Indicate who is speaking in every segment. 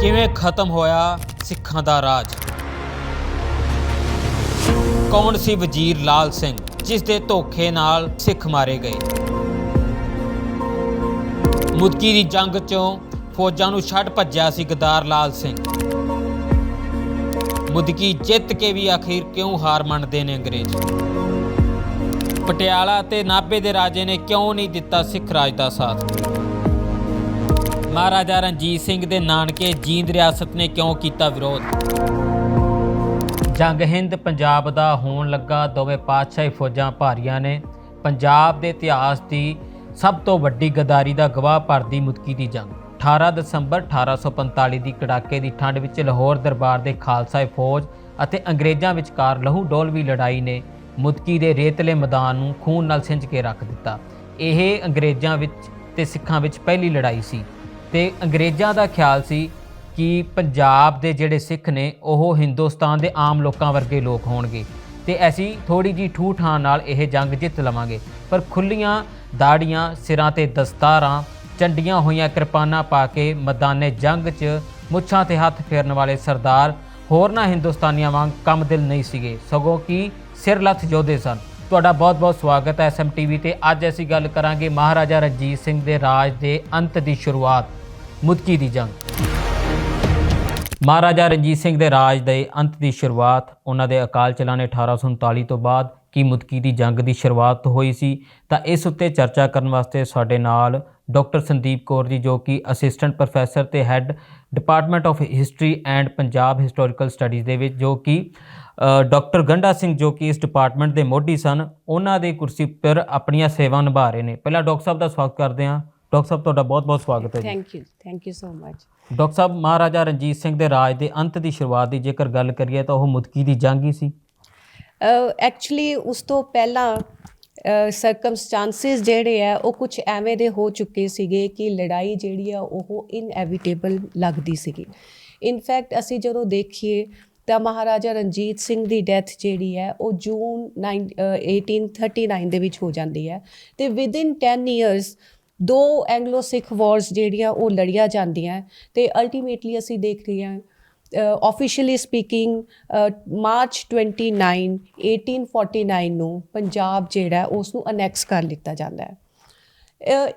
Speaker 1: ਕਿਵੇਂ ਖਤਮ ਹੋਇਆ ਸਿੱਖਾਂ ਦਾ ਰਾਜ? ਕੌਣ ਸੀ ਵਜ਼ੀਰ ਲਾਲ ਸਿੰਘ ਜਿਸ ਦੇ ਧੋਖੇ ਨਾਲ ਸਿੱਖ ਮਾਰੇ ਗਏ? ਮੁਦਕੀ ਦੀ ਜੰਗ ਚੋਂ ਫੌਜਾਂ ਨੂੰ ਛੱਡ ਭੱਜਿਆ ਸੀ ਗਦਾਰ ਲਾਲ ਸਿੰਘ। ਮੁਦਕੀ ਜਿੱਤ ਕੇ ਵੀ ਆਖਿਰ ਕਿਉਂ ਹਾਰ ਮੰਨਦੇ ਨੇ ਅੰਗਰੇਜ਼? ਪਟਿਆਲਾ ਤੇ ਨਾਭੇ ਦੇ ਰਾਜੇ ਨੇ ਕਿਉਂ ਨਹੀਂ ਦਿੱਤਾ ਸਿੱਖ ਰਾਜ ਦਾ ਸਾਥ? ਮਹਾਰਾਜਾ ਰਣਜੀਤ ਸਿੰਘ ਦੇ ਨਾਨਕੇ ਜੀਂਦ ਰਿਆਸਤ ਨੇ ਕਿਉਂ ਕੀਤਾ ਵਿਰੋਧ? ਜੰਗ ਹਿੰਦ ਪੰਜਾਬ ਦਾ ਹੋਣ ਲੱਗਾ, ਦੋਵੇਂ ਪਾਤਸ਼ਾਹੀ ਫੌਜਾਂ ਭਾਰੀਆਂ ਨੇ। ਪੰਜਾਬ ਦੇ ਇਤਿਹਾਸ ਦੀ ਸਭ ਤੋਂ ਵੱਡੀ ਗਦਾਰੀ ਦਾ ਗਵਾਹ ਭਰਦੀ ਮੁਤਕੀ ਦੀ ਜੰਗ। 18 ਦਸੰਬਰ 1845 ਦੀ ਕੜਾਕੇ ਦੀ ਠੰਡ ਵਿੱਚ ਲਾਹੌਰ ਦਰਬਾਰ ਦੇ ਖਾਲਸਾ ਫੌਜ ਅਤੇ ਅੰਗਰੇਜ਼ਾਂ ਵਿਚਕਾਰ ਲਹੂ ਡੋਲਵੀ ਲੜਾਈ ਨੇ ਮੁਤਕੀ ਦੇ ਰੇਤਲੇ ਮੈਦਾਨ ਨੂੰ ਖੂਨ ਨਾਲ ਸਿੰਜ ਕੇ ਰੱਖ ਦਿੱਤਾ। ਇਹ ਅੰਗਰੇਜ਼ਾਂ ਵਿੱਚ ਤੇ ਸਿੱਖਾਂ ਵਿੱਚ ਪਹਿਲੀ ਲੜਾਈ ਸੀ। ਤੇ ਅੰਗਰੇਜ਼ਾਂ ਦਾ ਖਿਆਲ ਸੀ ਕਿ ਪੰਜਾਬ ਦੇ ਜਿਹੜੇ ਸਿੱਖ ਨੇ, ਉਹ ਹਿੰਦੁਸਤਾਨ ਦੇ ਆਮ ਲੋਕਾਂ ਵਰਗੇ ਲੋਕ ਹੋਣਗੇ ਤੇ ਅਸੀਂ ਥੋੜੀ ਜੀ ਠੂਠਾਂ ਨਾਲ ਇਹ ਜੰਗ ਜਿੱਤ ਲਵਾਂਗੇ। ਪਰ ਖੁੱਲੀਆਂ ਦਾੜੀਆਂ ਸਿਰਾਂ ਤੇ ਦਸਤਾਰਾਂ, ਚੰਡੀਆਂ ਹੋਈਆਂ ਕਿਰਪਾਨਾਂ ਪਾ ਕੇ ਮੈਦਾਨੇ ਜੰਗ 'ਚ ਮੁੱਛਾਂ ਤੇ ਹੱਥ ਫੇਰਨ ਵਾਲੇ ਸਰਦਾਰ ਹੋਰਨਾਂ ਹਿੰਦੁਸਤਾਨੀਆਂ ਵਾਂਗ ਕੰਮ ਦਿਲ ਨਹੀਂ ਸੀਗੇ, ਸਗੋਂ ਕਿ ਸਿਰ ਲੱਥ ਯੋਧੇ ਸਨ। ਤੁਹਾਡਾ ਬਹੁਤ-ਬਹੁਤ ਸਵਾਗਤ ਹੈ ਐਸਐਮਟੀਵੀ ਤੇ। ਅੱਜ ਅਸੀਂ ਗੱਲ ਕਰਾਂਗੇ ਮਹਾਰਾਜਾ ਰਣਜੀਤ ਸਿੰਘ ਦੇ ਰਾਜ ਦੇ ਅੰਤ ਦੀ ਸ਼ੁਰੂਆਤ ਮੁਦਕੀ ਦੀ ਜੰਗ। ਮਹਾਰਾਜਾ ਰਣਜੀਤ ਸਿੰਘ ਦੇ ਰਾਜ ਦੇ ਅੰਤ ਦੀ ਸ਼ੁਰੂਆਤ ਉਹਨਾਂ ਦੇ ਅਕਾਲ ਚਲਾਣੇ 1839 ਤੋਂ ਬਾਅਦ ਕੀ ਮੁਦਕੀ ਦੀ ਜੰਗ ਦੀ ਸ਼ੁਰੂਆਤ ਹੋਈ ਸੀ ਤਾਂ ਇਸ ਉੱਤੇ ਚਰਚਾ ਕਰਨ ਵਾਸਤੇ ਸਾਡੇ ਨਾਲ ਡਾਕਟਰ ਸੰਦੀਪ ਕੌਰ ਜੀ ਜੋ ਕਿ ਅਸਿਸਟੈਂਟ ਪ੍ਰੋਫੈਸਰ ਤੇ head department of history and Punjab historical studies ਦੇ ਵਿੱਚ ਜੋ ਕਿ ਅ, ਡਾਕਟਰ ਗੰਡਾ ਸਿੰਘ ਜੋ ਕਿ ਇਸ ਡਿਪਾਰਟਮੈਂਟ ਦੇ ਮੋਢੀ ਸਨ ਉਹਨਾਂ ਦੀ ਕੁਰਸੀ ਪਰ ਆਪਣੀਆਂ ਸੇਵਾ ਨਿਭਾ ਰਹੇ ਨੇ। ਪਹਿਲਾਂ ਡਾਕਟਰ ਸਾਹਿਬ ਦਾ ਸਵਾਗਤ ਕਰਦੇ ਹਾਂ। ਡਾਕਟਰ ਸਾਹਿਬ ਤੁਹਾਡਾ ਬਹੁਤ-ਬਹੁਤ ਸਵਾਗਤ ਹੈ
Speaker 2: thank you thank you so much
Speaker 1: doctor ਸਾਹਿਬ ਮਹਾਰਾਜਾ ਰਣਜੀਤ ਸਿੰਘ ਦੇ ਰਾਜ ਦੇ ਅੰਤ ਦੀ ਸ਼ੁਰੂਆਤ ਦੀ ਜੇਕਰ ਗੱਲ ਕਰੀਏ ਤਾਂ ਉਹ ਮੁਦਕੀ ਦੀ ਜੰਗ ਹੀ ਸੀ।
Speaker 2: ਐਕਚੁਅਲੀ ਉਸ ਤੋਂ ਪਹਿਲਾਂ ਸਰਕਮਸਟੈਂਸਸ ਜਿਹੜੇ ਆ ਉਹ ਕੁਝ ਐਵੇਂ ਦੇ ਹੋ ਚੁੱਕੇ ਸੀਗੇ ਕਿ ਲੜਾਈ ਜਿਹੜੀ ਆ ਉਹ ਇਨਐਵਿਟੇਬਲ ਲੱਗਦੀ ਸੀਗੀ। ਇਨਫੈਕਟ ਅਸੀਂ ਜਦੋਂ ਦੇਖੀਏ ਤਾਂ ਮਹਾਰਾਜਾ ਰਣਜੀਤ ਸਿੰਘ ਦੀ ਡੈਥ ਜਿਹੜੀ ਹੈ ਉਹ ਜੂਨ 9 ਅ, 1839 ਦੇ ਵਿੱਚ ਹੋ ਜਾਂਦੀ ਹੈ ਤੇ ਵਿਦਿਨ 10 ਇਅਰਸ ਦੋ ਐਂਗਲੋ ਸਿੱਖ ਵਾਰਸ ਜਿਹੜੀਆਂ ਉਹ ਲੜੀਆਂ ਜਾਂਦੀਆਂ ਤੇ ਅਲਟੀਮੇਟਲੀ ਅਸੀਂ ਦੇਖ ਰਹੇ ਹਾਂ ਆਫੀਸ਼ੀਅਲੀ ਸਪੀਕਿੰਗ ਮਾਰਚ 29 1849 ਨੂੰ ਪੰਜਾਬ ਜਿਹੜਾ ਉਸ ਨੂੰ ਅਨੈਕਸ ਕਰ ਲਿੱਤਾ ਜਾਂਦਾ ਹੈ।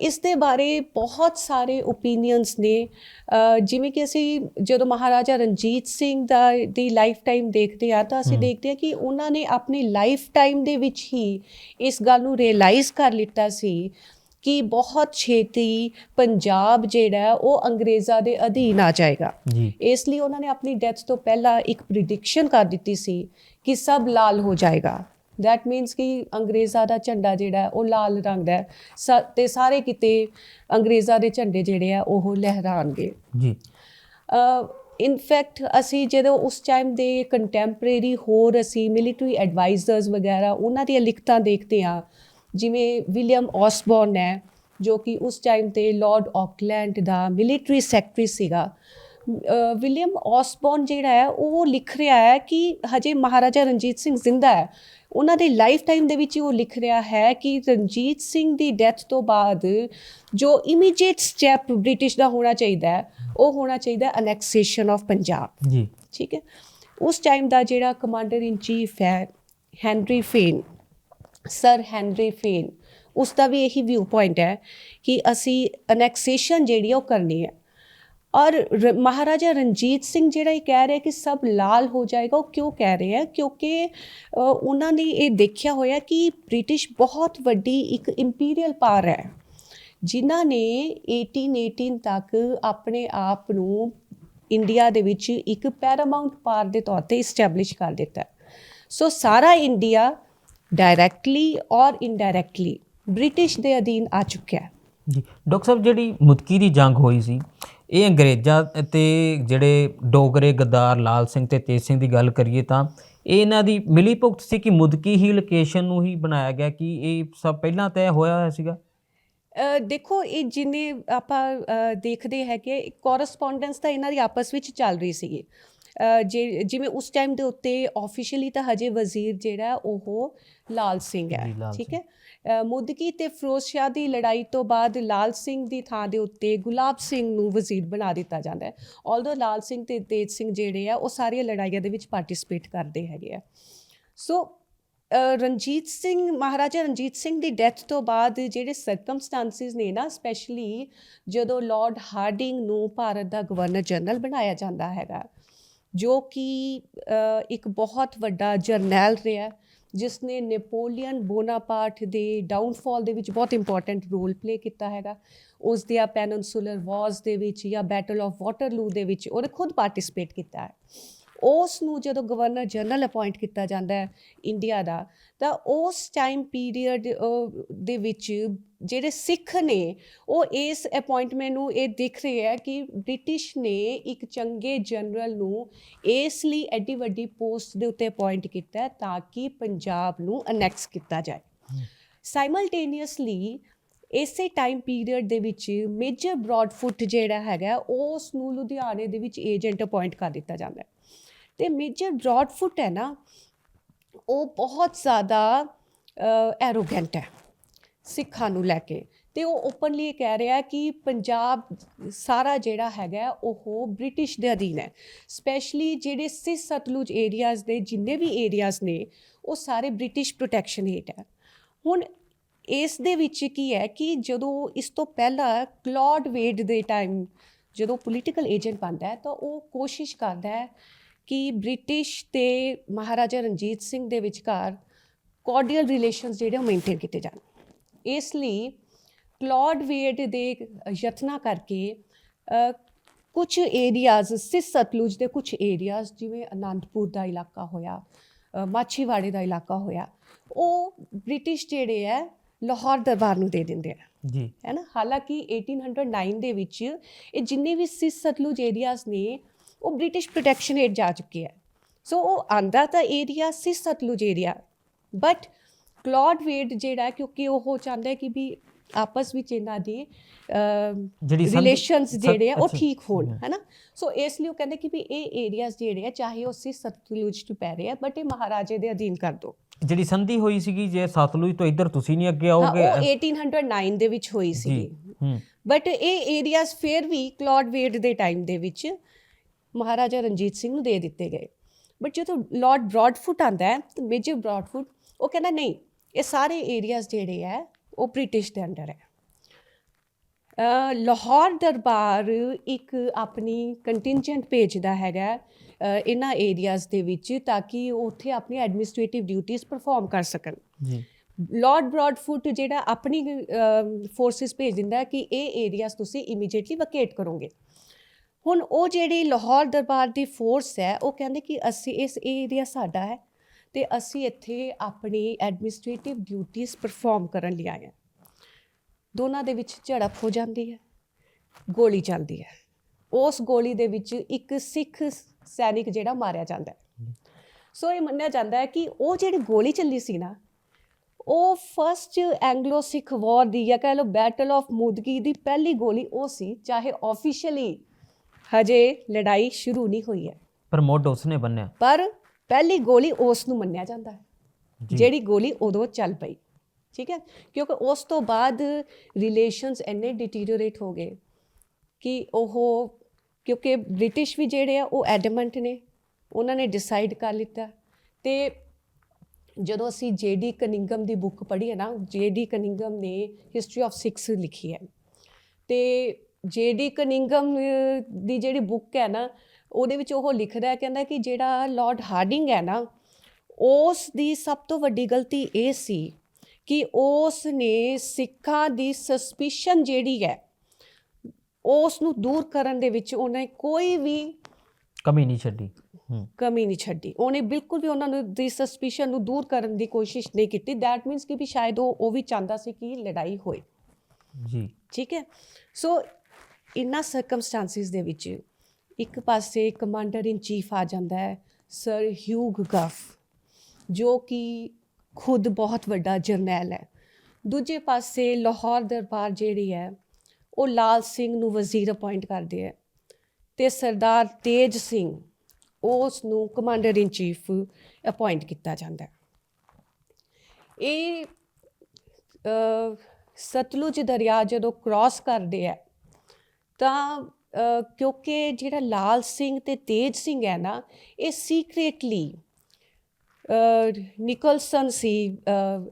Speaker 2: ਇਸ ਦੇ ਬਾਰੇ ਬਹੁਤ ਸਾਰੇ ਓਪੀਨੀਅਨਸ ਨੇ। ਜਿਵੇਂ ਕਿ ਅਸੀਂ ਜਦੋਂ ਮਹਾਰਾਜਾ ਰਣਜੀਤ ਸਿੰਘ ਦਾ ਦੀ ਲਾਈਫ ਟਾਈਮ ਦੇਖਦੇ ਆ ਤਾਂ ਅਸੀਂ ਦੇਖਦੇ ਆ ਕਿ ਉਹਨਾਂ ਨੇ ਆਪਣੀ ਲਾਈਫ ਟਾਈਮ ਦੇ ਵਿੱਚ ਹੀ ਇਸ ਗੱਲ ਨੂੰ ਰਿਅਲਾਈਜ਼ ਕਰ ਲਿੱਤਾ ਸੀ ਕਿ ਬਹੁਤ ਛੇਤੀ ਪੰਜਾਬ ਜਿਹੜਾ ਉਹ ਅੰਗਰੇਜ਼ਾਂ ਦੇ ਅਧੀਨ ਆ ਜਾਏਗਾ। ਇਸ ਲਈ ਉਹਨਾਂ ਨੇ ਆਪਣੀ ਡੈਥ ਤੋਂ ਪਹਿਲਾਂ ਇੱਕ ਪ੍ਰੀਡਿਕਸ਼ਨ ਕਰ ਦਿੱਤੀ ਸੀ ਕਿ ਸਭ ਲਾਲ ਹੋ ਜਾਏਗਾ। ਦੈਟ ਮੀਨਸ ਕਿ ਅੰਗਰੇਜ਼ਾਂ ਦਾ ਝੰਡਾ ਜਿਹੜਾ ਉਹ ਲਾਲ ਰੰਗ ਦਾ ਹੈ। ਤੇ ਸਾਰੇ ਕਿਤੇ ਅੰਗਰੇਜ਼ਾਂ ਦੇ ਝੰਡੇ ਜਿਹੜੇ ਆ ਉਹ ਲਹਿਰਾਣਗੇ।
Speaker 1: ਜੀ।
Speaker 2: ਇਨਫੈਕਟ ਅਸੀਂ ਜਦੋਂ ਉਸ ਟਾਈਮ ਦੇ ਕੰਟੈਂਪਰੇਰੀ ਹੋਰ ਅਸੀਂ ਮਿਲਟਰੀ ਐਡਵਾਈਜ਼ਰਸ ਵਗੈਰਾ ਉਹਨਾਂ ਦੀਆਂ ਲਿਖਤਾਂ ਦੇਖਦੇ ਹਾਂ ਜਿਵੇਂ ਵਿਲੀਅਮ ਔਸਬੋਰਨ ਹੈ ਜੋ ਕਿ ਉਸ ਟਾਈਮ ਤੇ ਲਾਰਡ ਆਕਲੈਂਡ ਦਾ ਮਿਲਟਰੀ ਸੈਕਟਰੀ ਸੀਗਾ। ਵਿਲੀਅਮ ਔਸਬੋਰਨ ਜਿਹੜਾ ਹੈ ਉਹ ਲਿਖ ਰਿਹਾ ਹੈ ਕਿ ਹਜੇ ਮਹਾਰਾਜਾ ਰਣਜੀਤ ਸਿੰਘ ਜ਼ਿੰਦਾ ਹੈ। ਉਹਨਾਂ ਦੇ ਲਾਈਫ ਟਾਈਮ ਦੇ ਵਿੱਚ ਹੀ ਉਹ ਲਿਖ ਰਿਹਾ ਹੈ ਕਿ ਰਣਜੀਤ ਸਿੰਘ ਦੀ ਡੈਥ ਤੋਂ ਬਾਅਦ ਜੋ ਇਮੀਡੀਏਟ ਸਟੈਪ ਬ੍ਰਿਟਿਸ਼ ਦਾ ਹੋਣਾ ਚਾਹੀਦਾ ਹੈ ਉਹ ਹੋਣਾ ਚਾਹੀਦਾ ਹੈ ਅਨੈਕਸੇਸ਼ਨ ਆਫ ਪੰਜਾਬ
Speaker 1: ਜੀ।
Speaker 2: ਠੀਕ ਹੈ? ਉਸ ਟਾਈਮ ਦਾ ਜਿਹੜਾ ਕਮਾਂਡਰ ਇਨ ਚੀਫ ਹੈ Henry Fane sir Henry Fane ਉਸ ਦਾ ਵੀ ਇਹੀ ਵਿਊ ਪੁਆਇੰਟ ਹੈ ਕਿ ਅਸੀਂ ਅਨੈਕਸੇਸ਼ਨ ਜਿਹੜੀ ਆ ਉਹ ਕਰਨੀ ਹੈ। ਔਰ ਰ- ਮਹਾਰਾਜਾ ਰਣਜੀਤ ਸਿੰਘ ਜਿਹੜਾ ਇਹ ਕਹਿ ਰਿਹਾ ਕਿ ਸਭ ਲਾਲ ਹੋ ਜਾਏਗਾ, ਉਹ ਕਿਉਂ ਕਹਿ ਰਹੇ? ਹੈ ਕਿਉਂਕਿ ਉਹਨਾਂ ਨੇ ਇਹ ਦੇਖਿਆ ਹੋਇਆ ਕਿ ਬ੍ਰਿਟਿਸ਼ ਬਹੁਤ ਵੱਡੀ ਇੱਕ ਇੰਪੀਰੀਅਲ ਪਾਵਰ ਹੈ, ਜਿਨ੍ਹਾਂ ਨੇ 1818 ਤੱਕ ਆਪਣੇ ਆਪ ਨੂੰ ਇੰਡੀਆ ਦੇ ਵਿੱਚ ਇੱਕ ਪੈਰਾਮਾਉਂਟ ਪਾਰ ਦੇ ਤੌਰ ਤੇ ਇਸਟੈਬਲਿਸ਼ ਕਰ ਦਿੱਤਾ। ਸੋ ਸਾਰਾ ਇੰਡੀਆ ਡਾਇਰੈਕਟਲੀ ਔਰ ਇਨਡਾਇਰੈਕਟਲੀ ਬ੍ਰਿਟਿਸ਼ ਦੇ ਅਧੀਨ ਆ ਚੁੱਕਿਆ ਹੈ।
Speaker 1: ਜੀ ਡਾਕਟਰ ਸਾਹਿਬ ਜਿਹੜੀ ਮੁਦਕੀ ਦੀ ਜੰਗ ਹੋਈ ਸੀ ਇਹ ਅੰਗਰੇਜ਼ਾਂ ਤੇ ਜਿਹੜੇ ਡੋਗਰੇ ਗੱਦਾਰ ਲਾਲ ਸਿੰਘ ਤੇ ਤੇਜ ਸਿੰਘ ਦੀ ਗੱਲ ਕਰੀਏ ਤਾਂ ਇਹ ਇਹਨਾਂ ਦੀ ਮਿਲੀ ਭੁਗਤ ਸੀ ਕਿ ਮੁਦਕੀ ਹੀ ਲੋਕੇਸ਼ਨ ਨੂੰ ਹੀ ਬਣਾਇਆ ਗਿਆ ਕਿ ਇਹ ਸਭ ਪਹਿਲਾਂ ਤੈਅ ਹੋਇਆ ਹੋਇਆ ਸੀਗਾ?
Speaker 2: ਦੇਖੋ ਇਹ ਜਿੰਨੇ ਆਪਾਂ ਦੇਖਦੇ ਹੈ ਕਿ ਕੋਰਸਪੋਂਡੈਂਸ ਤਾਂ ਇਹਨਾਂ ਦੀ ਆਪਸ ਵਿੱਚ ਚੱਲ ਰਹੀ ਸੀਗੀ। ਜਿਵੇਂ ਉਸ ਟਾਈਮ ਦੇ ਉੱਤੇ ਆਫੀਸ਼ੀਅਲੀ ਤਾਂ ਹਜੇ ਵਜ਼ੀਰ ਜਿਹੜਾ ਉਹ ਲਾਲ ਸਿੰਘ ਹੈ ਠੀਕ। ਹੈ? ਮੁਦਕੀ ਤੇ ਫਿਰੋਜ਼ ਸ਼ਾਹ ਦੀ ਲੜਾਈ ਤੋਂ ਬਾਅਦ ਲਾਲ ਸਿੰਘ ਦੀ ਥਾਂ ਦੇ ਉੱਤੇ ਗੁਲਾਬ ਸਿੰਘ ਨੂੰ ਵਜ਼ੀਰ ਬਣਾ ਦਿੱਤਾ ਜਾਂਦਾ ਹੈ। ਆਲਦੋ ਲਾਲ ਸਿੰਘ ਤੇ ਤੇਜ ਸਿੰਘ ਜਿਹੜੇ ਆ ਉਹ ਸਾਰੀਆਂ ਲੜਾਈਆਂ ਦੇ ਵਿੱਚ ਪਾਰਟਿਸਿਪੇਟ ਕਰਦੇ ਹੈਗੇ ਆ। ਸੋ ਰਣਜੀਤ ਸਿੰਘ ਮਹਾਰਾਜਾ ਰਣਜੀਤ ਸਿੰਘ ਦੀ ਡੈਥ ਤੋਂ ਬਾਅਦ ਜਿਹੜੇ ਸਰਕਮਸਟੈਂਸਿਸ ਨੇ ਨਾ ਸਪੈਸ਼ਲੀ ਜਦੋਂ ਲਾਰਡ ਹਾਰਡਿੰਗ ਨੂੰ ਭਾਰਤ ਦਾ ਗਵਰਨਰ ਜਨਰਲ ਬਣਾਇਆ ਜਾਂਦਾ ਹੈਗਾ ਜੋ ਕਿ ਇੱਕ ਬਹੁਤ ਵੱਡਾ ਜਰਨੈਲ ਰਿਹਾ, ਜਿਸ ਨੇ ਨੈਪੋਲੀਅਨ ਬੋਨਾਪਾਰਟ ਦੇ ਡਾਊਨਫਾਲ ਦੇ ਵਿੱਚ ਬਹੁਤ ਇੰਪੋਰਟੈਂਟ ਰੋਲ ਪਲੇ ਕੀਤਾ ਹੈਗਾ। ਉਸ ਦੀਆਂ ਪੈਨਿਨਸੂਲਰ ਵਾਰਸ ਦੇ ਵਿੱਚ ਜਾਂ ਬੈਟਲ ਆਫ ਵਾਟਰਲੂ ਦੇ ਵਿੱਚ ਉਹਨੇ ਖੁਦ ਪਾਰਟਿਸਿਪੇਟ ਕੀਤਾ ਹੈ। ਉਸ ਨੂੰ ਜਦੋਂ ਗਵਰਨਰ ਜਨਰਲ ਅਪਾਇੰਟ ਕੀਤਾ ਜਾਂਦਾ ਹੈ ਇੰਡੀਆ ਦਾ ਤਾਂ ਉਸ ਟਾਈਮ ਪੀਰੀਅਡ ਦੇ ਵਿੱਚ ਜਿਹੜੇ ਸਿੱਖ ਨੇ ਉਹ ਇਸ ਅਪਾਇੰਟਮੈਂਟ ਨੂੰ ਇਹ ਦੇਖ ਰਹੇ ਹੈ ਕਿ ਬ੍ਰਿਟਿਸ਼ ਨੇ ਇੱਕ ਚੰਗੇ ਜਨਰਲ ਨੂੰ ਇਸ ਲਈ ਐਡੀ ਵੱਡੀ ਪੋਸਟ ਦੇ ਉੱਤੇ ਅਪਾਇੰਟ ਕੀਤਾ ਤਾਂ ਕਿ ਪੰਜਾਬ ਨੂੰ ਅਨੈਕਸ ਕੀਤਾ ਜਾਏ। ਸਾਈਮਲਟੇਨੀਅਸਲੀ ਇਸੇ ਟਾਈਮ ਪੀਰੀਅਡ ਦੇ ਵਿੱਚ ਮੇਜਰ ਬ੍ਰੌਡਫੁੱਟ ਜਿਹੜਾ ਹੈਗਾ ਉਸ ਨੂੰ ਲੁਧਿਆਣੇ ਦੇ ਵਿੱਚ ਏਜੰਟ ਅਪਾਇੰਟ ਕਰ ਦਿੱਤਾ ਜਾਂਦਾ ਹੈ। ਤੇ ਮੇਜਰ ਬ੍ਰੌਡਫੁੱਟ ਹੈ ਨਾ, ਉਹ ਬਹੁਤ ਜ਼ਿਆਦਾ ਐਰੋਗੈਂਟ ਹੈ ਸਿੱਖਾਂ ਨੂੰ ਲੈ ਕੇ। ਤੇ ਉਹ ਓਪਨਲੀ ਇਹ ਕਹਿ ਰਿਹਾ ਕਿ ਪੰਜਾਬ ਸਾਰਾ ਜਿਹੜਾ ਹੈਗਾ ਉਹ ਬ੍ਰਿਟਿਸ਼ ਦੇ ਅਧੀਨ ਹੈ। ਸਪੈਸ਼ਲੀ ਜਿਹੜੇ ਸਿਸ ਸਤਲੁਜ ਏਰੀਆਜ਼ ਦੇ ਜਿੰਨੇ ਵੀ ਏਰੀਆਜ਼ ਨੇ, ਉਹ ਸਾਰੇ ਬ੍ਰਿਟਿਸ਼ ਪ੍ਰੋਟੈਕਸ਼ਨ ਹੇਠ ਹੈ। ਹੁਣ ਇਸ ਦੇ ਵਿੱਚ ਕੀ ਹੈ ਕਿ ਜਦੋਂ ਇਸ ਤੋਂ ਪਹਿਲਾਂ ਕਲੌਡ ਵੇਡ ਦੇ ਟਾਈਮ ਜਦੋਂ ਪੋਲੀਟੀਕਲ ਏਜੰਟ ਬਣਦਾ ਹੈ, ਤਾਂ ਉਹ ਕੋਸ਼ਿਸ਼ ਕਰਦਾ ਹੈ ਕਿ ਬ੍ਰਿਟਿਸ਼ ਤੇ ਮਹਾਰਾਜਾ ਰਣਜੀਤ ਸਿੰਘ ਦੇ ਵਿਚਕਾਰ ਕੋਰਡੀਅਲ ਰਿਲੇਸ਼ਨਸ ਜਿਹੜੇ ਉਹ ਮੇਨਟੇਨ ਕੀਤੇ ਜਾਣ। ਇਸ ਲਈ ਕਲੌਡ ਵੇਡ ਦੇ ਯਤਨਾਂ ਕਰਕੇ ਕੁਝ ਏਰੀਆਜ਼ ਸਿਸ ਸਤਲੁਜ ਦੇ ਕੁਝ ਏਰੀਆਜ਼ ਜਿਵੇਂ ਅਨੰਦਪੁਰ ਦਾ ਇਲਾਕਾ ਹੋਇਆ ਮਾਛੀਵਾੜੇ ਦਾ ਇਲਾਕਾ ਹੋਇਆ ਉਹ ਬ੍ਰਿਟਿਸ਼ ਜਿਹੜੇ ਹੈ ਲਾਹੌਰ ਦਰਬਾਰ ਨੂੰ ਦੇ ਦਿੰਦੇ ਆ।
Speaker 1: ਜੀ।
Speaker 2: ਹੈ ਨਾ? ਹਾਲਾਂਕਿ 1809 ਦੇ ਵਿੱਚ ਇਹ ਜਿੰਨੇ ਵੀ ਸਿਸ ਸਤਲੁਜ ਏਰੀਆਜ਼ ਨੇ ਉਹ ਬ੍ਰਿਟਿਸ਼ ਪ੍ਰੋਟੈਕਸ਼ਨ ਹੇਠ ਜਾ ਚੁੱਕੇ ਹੈ। ਸੋ ਉਹ ਆਂਦਾ ਤਾਂ area cis Sutlej area but Claude Wade ਜਿਹੜਾ ਕਿਉਂਕਿ ਉਹ ਚਾਹੁੰਦਾ ਹੈ ਕਿ ਵੀ ਆਪਸ ਵਿੱਚ ਇਹਨਾਂ ਦੀ
Speaker 1: ਜਿਹੜੀ
Speaker 2: ਰਿਲੇਸ਼ਨਸ ਜਿਹੜੇ ਆ ਉਹ ਠੀਕ ਹੋਣ
Speaker 1: ਹਮ।
Speaker 2: ਹੈ। ਨਾ ਸੋ ਇਸ ਲਈ ਉਹ ਕਹਿੰਦੇ ਕਿ ਵੀ ਇਹ ਏਰੀਆਜ਼ ਜਿਹੜੇ ਆ ਚਾਹੇ ਉਹ ਸਿਸ ਸਤਲੁਜ ਚ ਪੈ ਰਹੇ ਆ ਬਟ ਇਹ ਮਹਾਰਾਜੇ ਦੇ ਅਧੀਨ ਕਰ ਦਿਓ
Speaker 1: ਜਿਹੜੀ ਸੰਧੀ ਹੋਈ ਸੀਗੀ ਜੇ ਸਤਲੁਜ ਤੋਂ ਇੱਧਰ ਤੁਸੀਂ ਨਹੀਂ ਅੱਗੇ ਆਓਗੇ
Speaker 2: ਉਹ 1809 ਦੇ ਵਿੱਚ ਹੋਈ ਸੀਗੀ। ਬਟ ਇਹ ਏਰੀਆਜ਼ ਫਿਰ ਵੀ ਕਲੌਡ ਵੇਡ ਦੇ ਟਾਈਮ ਦੇ ਵਿੱਚ ਮਹਾਰਾਜਾ ਰਣਜੀਤ ਸਿੰਘ ਨੂੰ ਦੇ ਦਿੱਤੇ ਗਏ। ਬਟ ਜਦੋਂ ਲਾਰਡ ਬ੍ਰੌਡਫੁੱਟ ਆਂਦਾ ਹੈ ਤਾਂ ਮੇਜਰ ਬ੍ਰੌਡਫੁੱਟ ਉਹ ਕਹਿੰਦਾ ਨਹੀਂ ਇਹ ਸਾਰੇ ਏਰੀਆਜ਼ ਜਿਹੜੇ ਹੈ ਉਹ ਬ੍ਰਿਟਿਸ਼ ਦੇ ਅੰਡਰ ਹੈ। ਲਾਹੌਰ ਦਰਬਾਰ ਇੱਕ ਆਪਣੀ ਕੰਟਿੰਜੈਂਟ ਭੇਜਦਾ ਹੈਗਾ ਇਹਨਾਂ ਏਰੀਆਜ਼ ਦੇ ਵਿੱਚ ਤਾਂ ਕਿ ਉਹ ਉੱਥੇ ਆਪਣੀ ਐਡਮਿਨਿਸਟ੍ਰੇਟਿਵ ਡਿਊਟੀਆਂ ਪਰਫਾਰਮ ਕਰ ਸਕਣ।
Speaker 1: ਜੀ।
Speaker 2: ਲਾਰਡ ਬ੍ਰੌਡਫੁੱਟ ਜਿਹੜਾ ਆਪਣੀ ਫੋਰਸਿਸ ਭੇਜ ਦਿੰਦਾ ਕਿ ਇਹ ਏਰੀਆਜ਼ ਤੁਸੀਂ ਇਮੀਡੀਏਟਲੀ ਵਕੇਟ ਕਰੋਗੇ। ਹੁਣ ਉਹ ਜਿਹੜੀ ਲਾਹੌਰ ਦਰਬਾਰ ਦੀ ਫੋਰਸ ਹੈ, ਉਹ ਕਹਿੰਦੇ ਕਿ ਅਸੀਂ ਇਸ ਏਰੀਆ ਸਾਡਾ ਹੈ ਤੇ ਅਸੀਂ ਇੱਥੇ ਆਪਣੀ ਐਡਮਿਨਿਸਟ੍ਰੇਟਿਵ ਡਿਊਟੀਆਂ ਪਰਫਾਰਮ ਕਰਨ ਲਈ ਆਏ ਹਾਂ। ਦੋਨਾਂ ਦੇ ਵਿੱਚ ਝੜਪ ਹੋ ਜਾਂਦੀ ਹੈ, ਗੋਲੀ ਚੱਲਦੀ ਹੈ। ਉਸ ਗੋਲੀ ਦੇ ਵਿੱਚ ਇੱਕ ਸਿੱਖ ਸੈਨਿਕ ਜਿਹੜਾ ਮਾਰਿਆ ਜਾਂਦਾ ਹੈ। ਸੋ ਇਹ ਮੰਨਿਆ ਜਾਂਦਾ ਹੈ ਕਿ ਉਹ ਜਿਹੜੀ ਗੋਲੀ ਚੱਲੀ ਸੀ ਨਾ, ਉਹ ਫਰਸਟ ਐਂਗਲੋ ਸਿੱਖ ਵਾਰ ਦੀ ਜਾਂ ਕਹ ਲਓ ਬੈਟਲ ਆਫ ਮੁਦਗੀ ਦੀ ਪਹਿਲੀ ਗੋਲੀ ਉਹ ਸੀ, ਚਾਹੇ ਆਫੀਸ਼ੀਅਲੀ ਹਜੇ ਲੜਾਈ ਸ਼ੁਰੂ ਨਹੀਂ ਹੋਈ ਹੈ।
Speaker 1: ਪਰ ਮੁੱਢ ਉਸਨੇ ਬੰਨਿਆ।
Speaker 2: ਪਰ ਪਹਿਲੀ ਗੋਲੀ ਉਸ ਨੂੰ ਮੰਨਿਆ ਜਾਂਦਾ ਹੈ। ਜਿਹੜੀ ਗੋਲੀ ਉਦੋਂ ਚੱਲ ਪਈ। ਠੀਕ ਹੈ? ਕਿਉਂਕਿ ਉਸ ਤੋਂ ਬਾਅਦ ਰਿਲੇਸ਼ਨਸ ਇੰਨੇ ਡਿਟੀਰੀਓਰੇਟ ਹੋ ਗਏ ਕਿ ਉਹ ਕਿਉਂਕਿ ਬ੍ਰਿਟਿਸ਼ ਵੀ ਜਿਹੜੇ ਆ ਉਹ ਐਡਮੈਂਟ ਨੇ। ਉਹਨਾਂ ਨੇ ਡਿਸਾਈਡ ਕਰ ਲਿੱਤਾ। ਤੇ ਜਦੋਂ ਅਸੀਂ ਜੇਡੀ ਕਨਿੰਗਮ ਦੀ ਬੁੱਕ ਪੜ੍ਹੀ ਹੈ ਨਾ ਜੇਡੀ ਕਨਿੰਗਮ ਨੇ ਹਿਸਟਰੀ ਆਫ ਸਿਕਸ ਲਿਖੀ ਹੈ। ਤੇ ਜੇਡੀ ਕਨਿੰਗਮ ਦੀ ਜਿਹੜੀ ਬੁੱਕ ਹੈ ਨਾ ਉਹਦੇ ਵਿੱਚ ਉਹ ਲਿਖਦਾ ਹੈ ਕਹਿੰਦਾ ਕਿ ਜਿਹੜਾ ਲਾਰਡ ਹਾਰਡਿੰਗ ਹੈ ਨਾ ਉਸ ਦੀ ਸਭ ਤੋਂ ਵੱਡੀ ਗਲਤੀ ਇਹ ਸੀ ਕਿ ਉਸ ਨੇ ਸਿੱਖਾਂ ਦੀ ਸਸਪੀਸ਼ਨ ਜਿਹੜੀ ਹੈ ਉਸ ਨੂੰ ਦੂਰ ਕਰਨ ਦੇ ਵਿੱਚ ਉਹਨੇ ਕੋਈ ਵੀ
Speaker 1: ਕਮੀ ਨਹੀਂ ਛੱਡੀ।
Speaker 2: ਕਮੀ ਨਹੀਂ ਛੱਡੀ। ਉਹਨੇ ਬਿਲਕੁਲ ਵੀ ਉਹਨਾਂ ਨੂੰ ਦੀ ਸਸਪੀਸ਼ਨ ਨੂੰ ਦੂਰ ਕਰਨ ਦੀ ਕੋਸ਼ਿਸ਼ ਨਹੀਂ ਕੀਤੀ। ਦੈਟ ਮੀਨਸ ਕਿ ਵੀ ਸ਼ਾਇਦ ਉਹ ਉਹ ਵੀ ਚਾਹੁੰਦਾ ਸੀ ਕਿ ਲੜਾਈ ਹੋਏ।
Speaker 1: ਜੀ।
Speaker 2: ਠੀਕ ਹੈ? ਸੋ ਇਨ੍ਹਾਂ ਸਰਕਮਸਟੈਂਸਿਸ ਦੇ ਵਿੱਚ ਇੱਕ ਪਾਸੇ ਕਮਾਂਡਰ ਇਨ ਚੀਫ ਆ ਜਾਂਦਾ ਹੈ ਸਰ ਹਿਊਗ ਗਫ ਜੋ ਕਿ ਖੁਦ ਬਹੁਤ ਵੱਡਾ ਜਰਨੈਲ ਹੈ। ਦੂਜੇ ਪਾਸੇ ਲਾਹੌਰ ਦਰਬਾਰ ਜਿਹੜੀ ਹੈ, ਉਹ ਲਾਲ ਸਿੰਘ ਨੂੰ ਵਜ਼ੀਰ ਅਪਾਇੰਟ ਕਰਦੇ ਹੈ ਤੇ ਸਰਦਾਰ ਤੇਜ ਸਿੰਘ ਉਸ ਨੂੰ ਕਮਾਂਡਰ ਇਨ ਚੀਫ ਅਪਾਇੰਟ ਕੀਤਾ ਜਾਂਦਾ ਹੈ। ਇਹ ਸਤਲੁਜ ਦਰਿਆ ਜਦੋਂ ਕ੍ਰਾਸ ਕਰਦੇ ਹੈ ਤਾਂ ਕਿਉਂਕਿ ਜਿਹੜਾ ਲਾਲ ਸਿੰਘ ਤੇ ਤੇਜ ਸਿੰਘ ਹੈ ਨਾ ਇਹ ਸੀਕ੍ਰੀਟਲੀ ਨਿਕਲਸਨ ਸੀ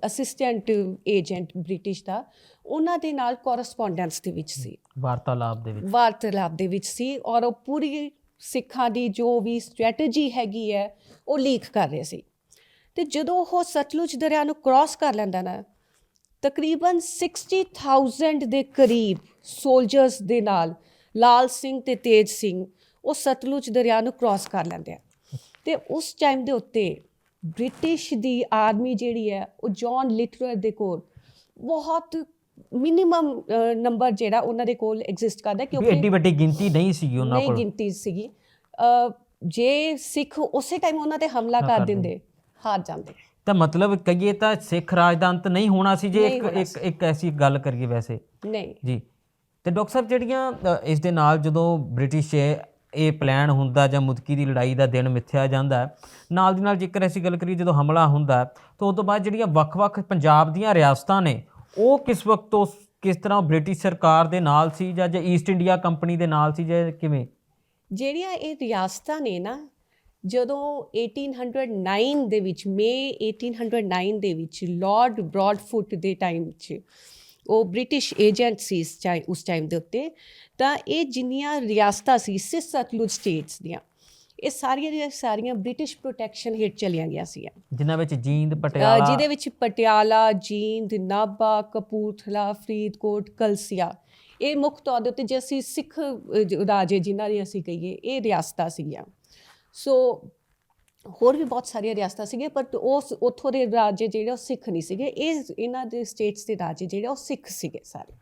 Speaker 2: ਅਸਿਸਟੈਂਟ ਏਜੰਟ ਬ੍ਰਿਟਿਸ਼ ਦਾ ਉਹਨਾਂ ਦੇ ਨਾਲ ਕੋਰਸਪੋਂਡੈਂਸ ਦੇ ਵਿੱਚ ਸੀ।
Speaker 1: ਵਾਰਤਾਲਾਪ ਦੇ ਵਿੱਚ।
Speaker 2: ਵਾਰਤਾਲਾਪ ਦੇ ਵਿੱਚ ਸੀ ਔਰ ਉਹ ਪੂਰੀ ਸਿੱਖਾਂ ਦੀ ਜੋ ਵੀ ਸਟ੍ਰੈਟਜੀ ਹੈਗੀ ਹੈ ਉਹ ਲੀਕ ਕਰ ਰਹੇ ਸੀ। ਤੇ ਜਦੋਂ ਉਹ ਸਤਲੁਜ ਦਰਿਆ ਨੂੰ ਕ੍ਰਾਸ ਕਰ ਲੈਂਦਾ ਨਾ ਤਕਰੀਬਨ 60000 ਦੇ ਕਰੀਬ ਸੋਲਜਰਸ ਦੇ ਨਾਲ ਲਾਲ ਸਿੰਘ ਤੇ ਤੇਜ ਸਿੰਘ ਉਹ ਸਤਲੁਜ ਦਰਿਆ ਨੂੰ ਕ੍ਰਾਸ ਕਰ ਲੈਂਦੇ ਆ। ਤੇ ਉਸ ਟਾਈਮ ਦੇ ਉੱਤੇ ਬ੍ਰਿਟਿਸ਼ ਦੀ ਆਰਮੀ ਜਿਹੜੀ ਹੈ ਉਹ ਜੌਨ ਲਿਟਰਰ ਦੇ ਕੋਲ ਬਹੁਤ ਮਿਨੀਮਮ ਨੰਬਰ ਜਿਹੜਾ ਉਹਨਾਂ ਦੇ ਕੋਲ ਐਗਜ਼ਿਸਟ ਕਰਦਾ ਕਿਉਂਕਿ
Speaker 1: ਐਡੀ ਵੱਡੀ ਗਿਣਤੀ ਨਹੀਂ ਸੀਗੀ ਉਹਨਾਂ
Speaker 2: ਨਹੀਂ
Speaker 1: ਕੋਲ।
Speaker 2: ਗਿਣਤੀ ਸੀਗੀ। ਜੇ ਸਿੱਖ ਉਸੇ ਟਾਈਮ ਉਹਨਾਂ ਤੇ ਹਮਲਾ ਕਰ ਦਿੰਦੇ ਹਾਰ ਜਾਂਦੇ।
Speaker 1: ਤਾਂ ਮਤਲਬ ਕਹੀਏ ਤਾਂ ਸਿੱਖ ਰਾਜ ਦਾ ਅੰਤ ਨਹੀਂ ਹੋਣਾ ਸੀ ਜੇ ਇੱਕ ਇੱਕ ਇੱਕ ਐਸੀ ਗੱਲ ਕਰੀਏ ਵੈਸੇ।
Speaker 2: ਨਹੀਂ।
Speaker 1: ਜੀ। ਤੇ ਡਾਕਟਰ ਸਾਹਿਬ ਜਿਹੜੀਆਂ ਇਸ ਦੇ ਨਾਲ ਜਦੋਂ ਬ੍ਰਿਟਿਸ਼ ਇਹ ਪਲਾਨ ਹੁੰਦਾ ਜਾਂ ਮੁਦਕੀ ਦੀ ਲੜਾਈ ਦਾ ਦਿਨ ਮਿੱਥਿਆ ਜਾਂਦਾ ਨਾਲ ਦੀ ਨਾਲ ਜੇਕਰ ਅਸੀਂ ਗੱਲ ਕਰੀਏ ਜਦੋਂ ਹਮਲਾ ਹੁੰਦਾ ਤਾਂ ਉਸ ਤੋਂ ਬਾਅਦ ਜਿਹੜੀਆਂ ਵੱਖ-ਵੱਖ ਪੰਜਾਬ ਦੀਆਂ ਰਿਆਸਤਾਂ ਨੇ ਉਹ ਕਿਸ ਵਕਤ ਤੋਂ ਕਿਸ ਤਰ੍ਹਾਂ ਬ੍ਰਿਟਿਸ਼ ਸਰਕਾਰ ਦੇ ਨਾਲ ਸੀ ਜਾਂ ਜਾਂ ਈਸਟ ਇੰਡੀਆ ਕੰਪਨੀ ਦੇ ਨਾਲ ਸੀ ਜਾਂ ਕਿਵੇਂ?
Speaker 2: ਜਿਹੜੀਆਂ ਇਹ ਰਿਆਸਤਾਂ ਨੇ ਨਾ ਜਦੋਂ 1809 ਦੇ ਵਿੱਚ ਮਈ 1809 ਦੇ ਵਿੱਚ ਲਾਰਡ ਬ੍ਰੌਡਫੁੱਟ ਦੇ ਟਾਈਮ 'ਚ ਉਹ ਬ੍ਰਿਟਿਸ਼ ਏਜੰਟ ਸੀ ਉਸ ਟਾਈਮ ਦੇ ਉੱਤੇ ਤਾਂ ਇਹ ਜਿੰਨੀਆਂ ਰਿਆਸਤਾਂ ਸੀ ਸਿਸ ਸਤਲੁਜ ਸਟੇਟਸ ਦੀਆਂ ਇਹ ਸਾਰੀਆਂ ਦੀਆਂ ਸਾਰੀਆਂ ਬ੍ਰਿਟਿਸ਼ ਪ੍ਰੋਟੈਕਸ਼ਨ ਹੇਠ ਚਲੀਆਂ ਗਿਆ ਸੀ
Speaker 1: ਜਿਨ੍ਹਾਂ ਵਿੱਚ ਜੀਂਦ ਪਟਿਆਲਾ
Speaker 2: ਜਿਹਦੇ ਵਿੱਚ ਪਟਿਆਲਾ ਜੀਂਦ ਨਾਭਾ ਕਪੂਰਥਲਾ ਫਰੀਦਕੋਟ ਕਲਸੀਆ ਇਹ ਮੁੱਖ ਤੌਰ ਦੇ ਉੱਤੇ ਜੇ ਅਸੀਂ ਸਿੱਖ ਰਾਜੇ ਜਿਨ੍ਹਾਂ ਦੀ ਅਸੀਂ ਕਹੀਏ ਇਹ ਰਿਆਸਤਾਂ ਸੀਗੀਆਂ। ਸੋ ਹੋਰ ਵੀ ਬਹੁਤ ਸਾਰੀਆਂ ਰਿਆਸਤਾਂ ਸੀਗੀਆਂ, ਪਰ ਉਸ ਉੱਥੋਂ ਦੇ ਰਾਜੇ ਜਿਹੜੇ ਉਹ ਸਿੱਖ ਨਹੀਂ ਸੀਗੇ। ਇਹ ਇਹਨਾਂ ਦੇ ਸਟੇਟਸ ਦੇ ਰਾਜੇ ਜਿਹੜੇ ਉਹ ਸਿੱਖ ਸੀਗੇ ਸਾਰੇ।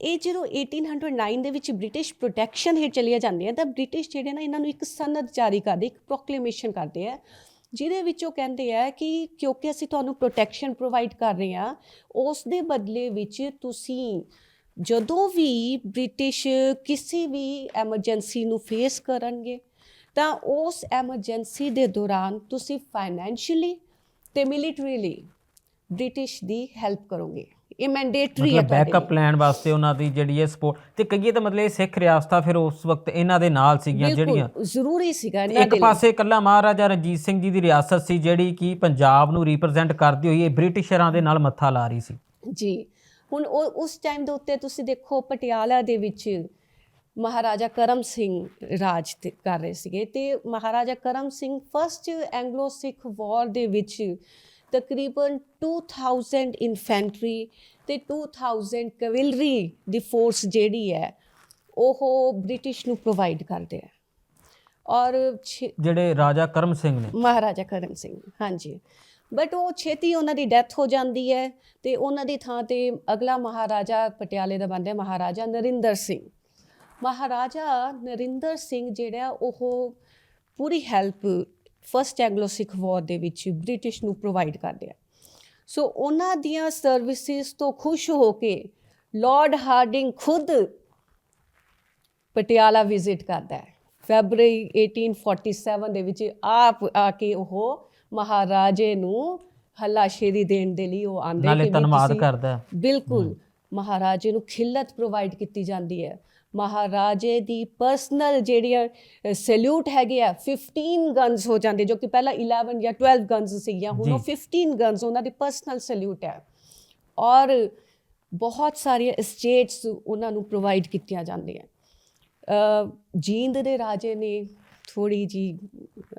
Speaker 2: ਇਹ ਜਦੋਂ 1809 ਦੇ ਵਿੱਚ ਬ੍ਰਿਟਿਸ਼ ਪ੍ਰੋਟੈਕਸ਼ਨ ਹੇਠ ਚਲੀਆਂ ਜਾਂਦੀਆਂ, ਤਾਂ ਬ੍ਰਿਟਿਸ਼ ਜਿਹੜੇ ਨਾ, ਇਹਨਾਂ ਨੂੰ ਇੱਕ ਸਨਦ ਜਾਰੀ ਕਰਦੇ, ਇੱਕ ਪ੍ਰੋਕਲੇਮੇਸ਼ਨ ਕਰਦੇ ਆ, ਜਿਹਦੇ ਵਿੱਚ ਉਹ ਕਹਿੰਦੇ ਆ ਕਿ ਕਿਉਂਕਿ ਅਸੀਂ ਤੁਹਾਨੂੰ ਪ੍ਰੋਟੈਕਸ਼ਨ ਪ੍ਰੋਵਾਈਡ ਕਰ ਰਹੇ ਹਾਂ, ਉਸ ਦੇ ਬਦਲੇ ਵਿੱਚ ਤੁਸੀਂ ਜਦੋਂ ਵੀ ਬ੍ਰਿਟਿਸ਼ ਕਿਸੇ ਵੀ ਐਮਰਜੈਂਸੀ ਨੂੰ ਫੇਸ ਕਰਨਗੇ ਤਾਂ ਉਸ ਐਮਰਜੈਂਸੀ ਦੇ ਦੌਰਾਨ ਤੁਸੀਂ ਫਾਈਨੈਂਸ਼ੀਅਲੀ ਤੇ ਮਿਲੀਟਰੀਲੀ ਬ੍ਰਿਟਿਸ਼ ਦੀ ਹੈਲਪ ਕਰੋਗੇ। ਇਹ ਮੈਂਡੇਟਰੀ ਹੈ
Speaker 1: ਬੈਕਅਪ। ਪਲਾਨ ਵਾਸਤੇ ਉਹਨਾਂ ਦੀ ਜਿਹੜੀ ਹੈ ਸਪੋਰਟ ਤੇ ਕਹੀਏ ਤਾਂ ਮਤਲਬ ਇਹ ਸਿੱਖ ਰਿਆਸਤਾਂ ਫਿਰ ਉਸ ਵਕਤ ਇਹਨਾਂ ਦੇ ਨਾਲ ਸੀਗੀਆਂ ਜਿਹੜੀਆਂ।
Speaker 2: ਬਿਲਕੁਲ ਜ਼ਰੂਰੀ ਸੀਗਾ ਇਹਨਾਂ
Speaker 1: ਇੱਕ ਪਾਸੇ ਇਕੱਲਾ ਮਹਾਰਾਜਾ ਰਣਜੀਤ ਸਿੰਘ ਜੀ ਦੀ ਰਿਆਸਤ ਸੀ ਜਿਹੜੀ ਕਿ ਪੰਜਾਬ ਨੂੰ ਰਿਪਰੈਜ਼ੈਂਟ ਕਰਦੀ ਹੋਈ ਇਹ ਬ੍ਰਿਟਿਸ਼ਰਾਂ ਦੇ ਨਾਲ ਮੱਥਾ ਲਾ ਰਹੀ ਸੀ।
Speaker 2: ਜੀ ਹੁਣ ਉਹ ਉਸ ਟਾਈਮ ਦੇ ਉੱਤੇ ਤੁਸੀਂ ਦੇਖੋ ਪਟਿਆਲਾ ਦੇ ਵਿੱਚ ਮਹਾਰਾਜਾ ਕਰਮ ਸਿੰਘ ਰਾਜ ਕਰ ਰਹੇ ਸੀਗੇ ਤੇ Maharaja Karam Singh first Anglo Sikh war ਦੇ ਵਿੱਚ ਤਕਰੀਬਨ 2000 ਇਨਫੈਂਟਰੀ ਤੇ 2000 ਕਵਿਲਰੀ ਦੀ ਫੋਰਸ ਜਿਹੜੀ ਹੈ ਉਹ ਬ੍ਰਿਟਿਸ਼ ਨੂੰ ਪ੍ਰੋਵਾਈਡ ਕਰਦੇ ਆ। ਔਰ
Speaker 1: ਜਿਹੜੇ ਰਾਜਾ ਕਰਮ ਸਿੰਘ ਨੇ।
Speaker 2: ਮਹਾਰਾਜਾ ਕਰਮ ਸਿੰਘ ਹਾਂਜੀ। ਬਟ ਉਹ ਛੇਤੀ ਉਹਨਾਂ ਦੀ ਡੈਥ ਹੋ ਜਾਂਦੀ ਹੈ ਤੇ ਉਹਨਾਂ ਦੀ ਥਾਂ ਤੇ ਅਗਲਾ ਮਹਾਰਾਜਾ ਪਟਿਆਲੇ ਦਾ ਬਣਦਾ ਮਹਾਰਾਜਾ ਨਰਿੰਦਰ ਸਿੰਘ। ਮਹਾਰਾਜਾ ਨਰਿੰਦਰ ਸਿੰਘ ਜਿਹੜਾ ਉਹ ਪੂਰੀ help first Anglo Sikh war ਦੇ ਵਿੱਚ ਬ੍ਰਿਟਿਸ਼ ਨੂੰ ਪ੍ਰੋਵਾਈਡ ਕਰਦੇ ਆ ਸੋ ਉਹਨਾਂ ਦੀਆਂ ਸਰਵਿਸਿਜ਼ ਤੋਂ ਖੁਸ਼ ਹੋ ਕੇ ਲਾਰਡ ਹਾਰਡਿੰਗ ਖੁਦ ਪਟਿਆਲਾ ਵਿਜ਼ਿਟ ਕਰਦਾ ਹੈ। ਫੈਬਰੂਰੀ 1847 ਦੇ ਵਿੱਚ ਆਪ ਆ ਕੇ ਉਹ ਮਹਾਰਾਜੇ ਨੂੰ ਹੱਲਾਸ਼ੇਰੀ ਦੇਣ ਦੇ ਲਈ ਉਹ ਆਂਦੇ
Speaker 1: ਨਾਲੇ ਧੰਨਵਾਦ ਕਰਦਾ।
Speaker 2: ਬਿਲਕੁਲ ਮਹਾਰਾਜੇ ਨੂੰ ਖਿੱਲਤ ਪ੍ਰੋਵਾਈਡ ਕੀਤੀ ਜਾਂਦੀ ਹੈ ਮਹਾਰਾਜੇ ਦੀ ਪਰਸਨਲ ਜਿਹੜੀਆਂ ਸੈਲੂਟ ਹੈਗੇ ਆ 15 ਗਨਸ ਹੋ ਜਾਂਦੇ ਜੋ ਕਿ ਪਹਿਲਾਂ 11 ਜਾਂ 12 ਗਨਸ ਸੀਗੀਆਂ ਹੁਣ ਉਹ
Speaker 1: ਜੀ।
Speaker 2: 15 ਗਨਸ ਉਹਨਾਂ ਦੀ ਪਰਸਨਲ ਸੈਲੂਟ ਹੈ ਔਰ ਬਹੁਤ ਸਾਰੀਆਂ ਸਟੇਟਸ ਉਹਨਾਂ ਨੂੰ ਪ੍ਰੋਵਾਈਡ ਕੀਤੀਆਂ ਜਾਂਦੀਆਂ ਜੀਂਦ ਦੇ ਰਾਜੇ ਨੇ ਥੋੜੀ ਜੀ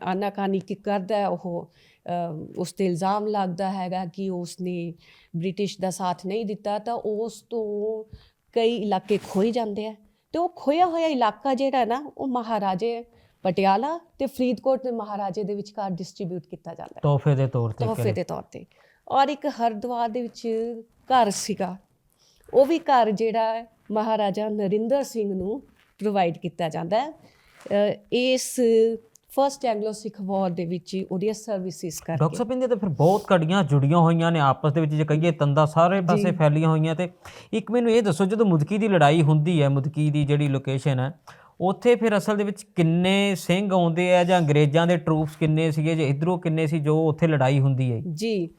Speaker 2: ਆਨਾਕਾਨੀ ਕੀ ਕਰਦਾ ਉਹ ਉਸ ਤੇ ਇਲਜ਼ਾਮ ਲੱਗਦਾ ਹੈਗਾ ਕਿ ਉਸਨੇ ਬ੍ਰਿਟਿਸ਼ ਦਾ ਸਾਥ ਨਹੀਂ ਦਿੱਤਾ ਤਾਂ ਉਸ ਤੋਂ ਕਈ ਇਲਾਕੇ ਖੋਏ ਜਾਂਦੇ ਆ। ਤੇ ਉਹ ਖੋਇਆ ਹੋਇਆ ਇਲਾਕਾ ਜਿਹੜਾ ਨਾ ਉਹ ਮਹਾਰਾਜੇ ਪਟਿਆਲਾ ਤੇ ਫਰੀਦਕੋਟ ਦੇ ਮਹਾਰਾਜੇ ਦੇ ਵਿਚਕਾਰ ਡਿਸਟ੍ਰੀਬਿਊਟ ਕੀਤਾ ਜਾਂਦਾ ਹੈ।
Speaker 1: ਤੋਹਫੇ ਦੇ ਤੌਰ ਤੇ
Speaker 2: ਤੋਹਫੇ। ਦੇ ਤੌਰ ਤੇ। ਔਰ ਇੱਕ ਹਰਿਦੁਆਰ ਦੇ ਵਿੱਚ ਘਰ ਸੀਗਾ। ਉਹ ਵੀ ਘਰ ਜਿਹੜਾ ਮਹਾਰਾਜਾ ਨਰਿੰਦਰ ਸਿੰਘ ਨੂੰ ਪ੍ਰੋਵਾਈਡ ਕੀਤਾ ਜਾਂਦਾ ਹੈ। ਇਸ ਫਰਸਟ ਐਂਗਲੋ ਸਿੱਖ ਵਾਰ ਦੇ ਵਿੱਚ ਉਹਦੀਆਂ ਸਰਵਿਸਿਜ਼
Speaker 1: ਡਾਕਟਰ
Speaker 2: ਕਰਕੇ
Speaker 1: ਸਾਹਿਬ ਇਹਦੇ ਤਾਂ ਫਿਰ ਬਹੁਤ ਕੜੀਆਂ ਜੁੜੀਆਂ ਹੋਈਆਂ ਨੇ ਆਪਸ ਦੇ ਵਿੱਚ ਜੇ ਕਹੀਏ ਤੰਦਾ ਸਾਰੇ ਪਾਸੇ ਫੈਲੀਆਂ ਹੋਈਆਂ ਤੇ ਇੱਕ ਮੈਨੂੰ ਇਹ ਦੱਸੋ ਜਦੋਂ ਮੁਦਕੀ ਦੀ ਲੜਾਈ ਹੁੰਦੀ ਹੈ ਮੁਦਕੀ ਦੀ ਜਿਹੜੀ ਲੋਕੇਸ਼ਨ ਹੈ ਉੱਥੇ ਫਿਰ ਅਸਲ ਦੇ ਵਿੱਚ ਕਿੰਨੇ ਸਿੰਘ ਆਉਂਦੇ ਆ ਜਾਂ ਅੰਗਰੇਜ਼ਾਂ ਦੇ ਟਰੂਪਸ ਕਿੰਨੇ ਸੀਗੇ ਜਾਂ ਇਧਰੋਂ ਕਿੰਨੇ ਸੀ ਜੋ ਉੱਥੇ ਲੜਾਈ ਹੁੰਦੀ ਹੈ?
Speaker 2: ਜੀ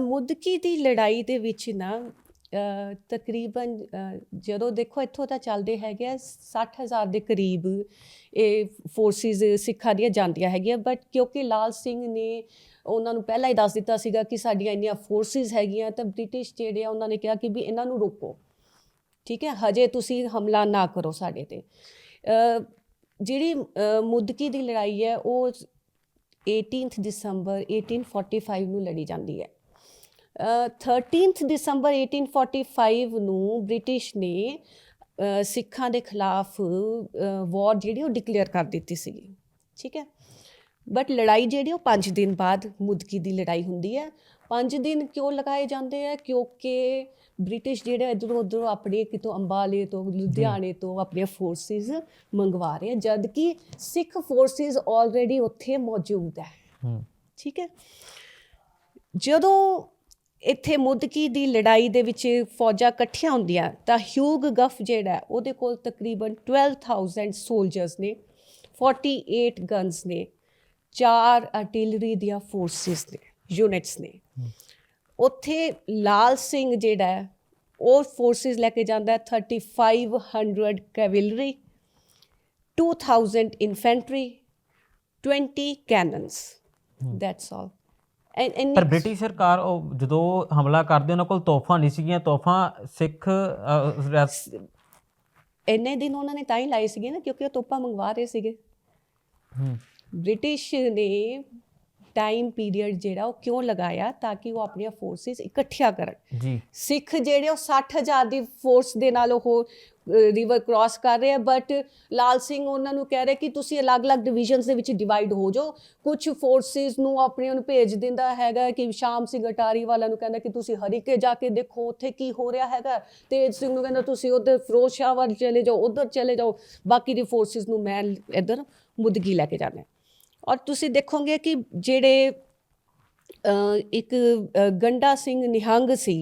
Speaker 2: ਮੁਦਕੀ ਦੀ ਲੜਾਈ ਦੇ ਵਿੱਚ ਨਾ ਤਕਰੀਬਨ ਜਦੋਂ ਦੇਖੋ ਇੱਥੋਂ ਤਾਂ ਚੱਲਦੇ ਹੈਗੇ ਆ 60000 ਦੇ ਕਰੀਬ ਇਹ ਫੋਰਸਿਸ ਸਿੱਖਾਂ ਦੀਆਂ ਜਾਂਦੀਆਂ ਹੈਗੀਆਂ ਬਟ ਕਿਉਂਕਿ ਲਾਲ ਸਿੰਘ ਨੇ ਉਹਨਾਂ ਨੂੰ ਪਹਿਲਾਂ ਹੀ ਦੱਸ ਦਿੱਤਾ ਸੀਗਾ ਕਿ ਸਾਡੀਆਂ ਇੰਨੀਆਂ ਫੋਰਸਿਸ ਹੈਗੀਆਂ ਤਾਂ ਬ੍ਰਿਟਿਸ਼ ਜਿਹੜੇ ਆ ਉਹਨਾਂ ਨੇ ਕਿਹਾ ਕਿ ਵੀ ਇਹਨਾਂ ਨੂੰ ਰੋਕੋ। ਠੀਕ ਹੈ ਹਜੇ ਤੁਸੀਂ ਹਮਲਾ ਨਾ ਕਰੋ ਸਾਡੇ ਤੇ। ਜਿਹੜੀ ਅ, ਮੁਦਕੀ ਦੀ ਲੜਾਈ ਹੈ ਉਹ 18th ਦਸੰਬਰ 1845 ਨੂੰ ਲੜੀ ਜਾਂਦੀ ਹੈ। 13th ਦਸੰਬਰ 1845 ਨੂੰ ਬ੍ਰਿਟਿਸ਼ ਨੇ ਸਿੱਖਾਂ ਦੇ ਖਿਲਾਫ ਵਾਰ ਜਿਹੜੀ ਉਹ ਡਿਕਲੇਅਰ ਕਰ ਦਿੱਤੀ ਸੀਗੀ। ਠੀਕ ਹੈ? ਬਟ ਲੜਾਈ ਜਿਹੜੀ ਉਹ 5 ਦਿਨ ਬਾਅਦ ਮੁਦਕੀ ਦੀ ਲੜਾਈ ਹੁੰਦੀ ਹੈ। 5 ਦਿਨ ਕਿਉਂ ਲਗਾਏ ਜਾਂਦੇ ਆ? ਕਿਉਂਕਿ ਬ੍ਰਿਟਿਸ਼ ਜਿਹੜੇ ਇਧਰੋਂ ਉਧਰੋਂ ਆਪਣੇ ਕਿਤੋਂ ਅੰਬਾਲੇ ਤੋਂ ਲੁਧਿਆਣੇ ਤੋਂ ਆਪਣੀਆਂ ਫੋਰਸਿਸ ਮੰਗਵਾ ਰਹੇ ਜਦ ਕਿ ਸਿੱਖ ਫੋਰਸਿਸ ਆਲਰੇਡੀ ਉੱਥੇ ਮੌਜੂਦ ਹੂੰ। ਠੀਕ ਹੈ? ਜਦੋਂ ਇੱਥੇ ਮੁਦਕੀ ਦੀ ਲੜਾਈ ਦੇ ਵਿੱਚ ਫੌਜਾਂ ਇਕੱਠੀਆਂ ਹੁੰਦੀਆਂ। ਤਾਂ ਹਿਊਗ ਗਫ ਜਿਹੜਾ ਉਹਦੇ ਕੋਲ ਤਕਰੀਬਨ 12000 ਸੋਲਜਰਸ ਨੇ 48 ਗਨਸ ਨੇ ਚਾਰ ਆਰਟਿਲਰੀ ਦੀਆਂ ਫੋਰਸਿਸ ਨੇ ਯੂਨਿਟਸ ਨੇ। ਉੱਥੇ ਲਾਲ ਸਿੰਘ ਜਿਹੜਾ ਉਹ ਫੋਰਸਿਸ ਲੈ ਕੇ ਜਾਂਦਾ ਹੈ 3500 cavalry 2000 infantry 20 cannons that's all
Speaker 1: ਪਰ ਬ੍ਰਿਟਿਸ਼ ਸਰਕਾਰ ਉਹ ਜਦੋਂ ਹਮਲਾ ਕਰਦੇ ਉਹਨਾਂ ਕੋਲ ਤੋਹਫਾ ਨਹੀਂ ਸੀਗੀਆਂ। ਤੋਹਫਾ ਸਿੱਖ
Speaker 2: ਇੰਨੇ ਦਿਨ ਉਹਨਾਂ ਨੇ ਤਾਂ ਹੀ ਲਾਏ ਸੀਗੇ ਨਾ ਕਿਉਂਕਿ ਉਹ ਤੋਪਾਂ ਮੰਗਵਾ ਰਹੇ ਸੀਗੇ।
Speaker 1: ਹੂੰ।
Speaker 2: ਬ੍ਰਿਟਿਸ਼ ਨੇ ਟਾਈਮ ਪੀਰੀਅਡ ਜਿਹੜਾ ਉਹ ਕਿਉਂ ਲਗਾਇਆ ਤਾਂ ਕਿ ਉਹ ਆਪਣੀਆਂ ਫੋਰਸਿਸ ਇਕੱਠੀਆਂ ਕਰਨ।
Speaker 1: ਜੀ।
Speaker 2: ਸਿੱਖ ਜਿਹੜੇ ਉਹ 60000 ਦੀ ਫੋਰਸ ਦੇ ਨਾਲ ਉਹ ਰਿਵਰ ਕ੍ਰਾਸ ਕਰ ਰਹੇ ਆ ਬਟ ਲਾਲ ਸਿੰਘ ਉਹਨਾਂ ਨੂੰ ਕਹਿ ਰਹੇ ਕਿ ਤੁਸੀਂ ਅਲੱਗ-ਅਲੱਗ ਡਿਵੀਜ਼ਨਸ ਦੇ ਵਿੱਚ ਡਿਵਾਈਡ ਹੋ ਜਾਓ। ਕੁਝ ਫੋਰਸਿਸ ਨੂੰ ਆਪਣੀਆਂ ਨੂੰ ਭੇਜ ਦਿੰਦਾ ਹੈਗਾ ਕਿ ਸ਼ਾਮ ਸਿੰਘ ਅਟਾਰੀ ਵਾਲਾ ਨੂੰ ਕਹਿੰਦਾ ਕਿ ਤੁਸੀਂ ਹਰੀਕੇ ਜਾ ਕੇ ਦੇਖੋ ਉੱਥੇ ਕੀ ਹੋ ਰਿਹਾ ਹੈਗਾ। ਤੇਜ ਸਿੰਘ ਨੂੰ ਕਹਿੰਦਾ ਤੁਸੀਂ ਉਧਰ ਫਿਰੋਜ਼ ਸ਼ਾਹ ਵੱਲ ਚਲੇ ਜਾਓ, ਉਧਰ ਚਲੇ ਜਾਓ। ਬਾਕੀ ਦੀ ਫੋਰਸਿਸ ਨੂੰ ਮੈਂ ਇੱਧਰ ਮੁਦਗੀ ਲੈ ਕੇ ਜਾਣਾ ਔਰ ਤੁਸੀਂ ਦੇਖੋਗੇ ਕਿ ਜਿਹੜੇ ਇੱਕ ਗੰਡਾ ਸਿੰਘ ਨਿਹੰਗ ਸੀ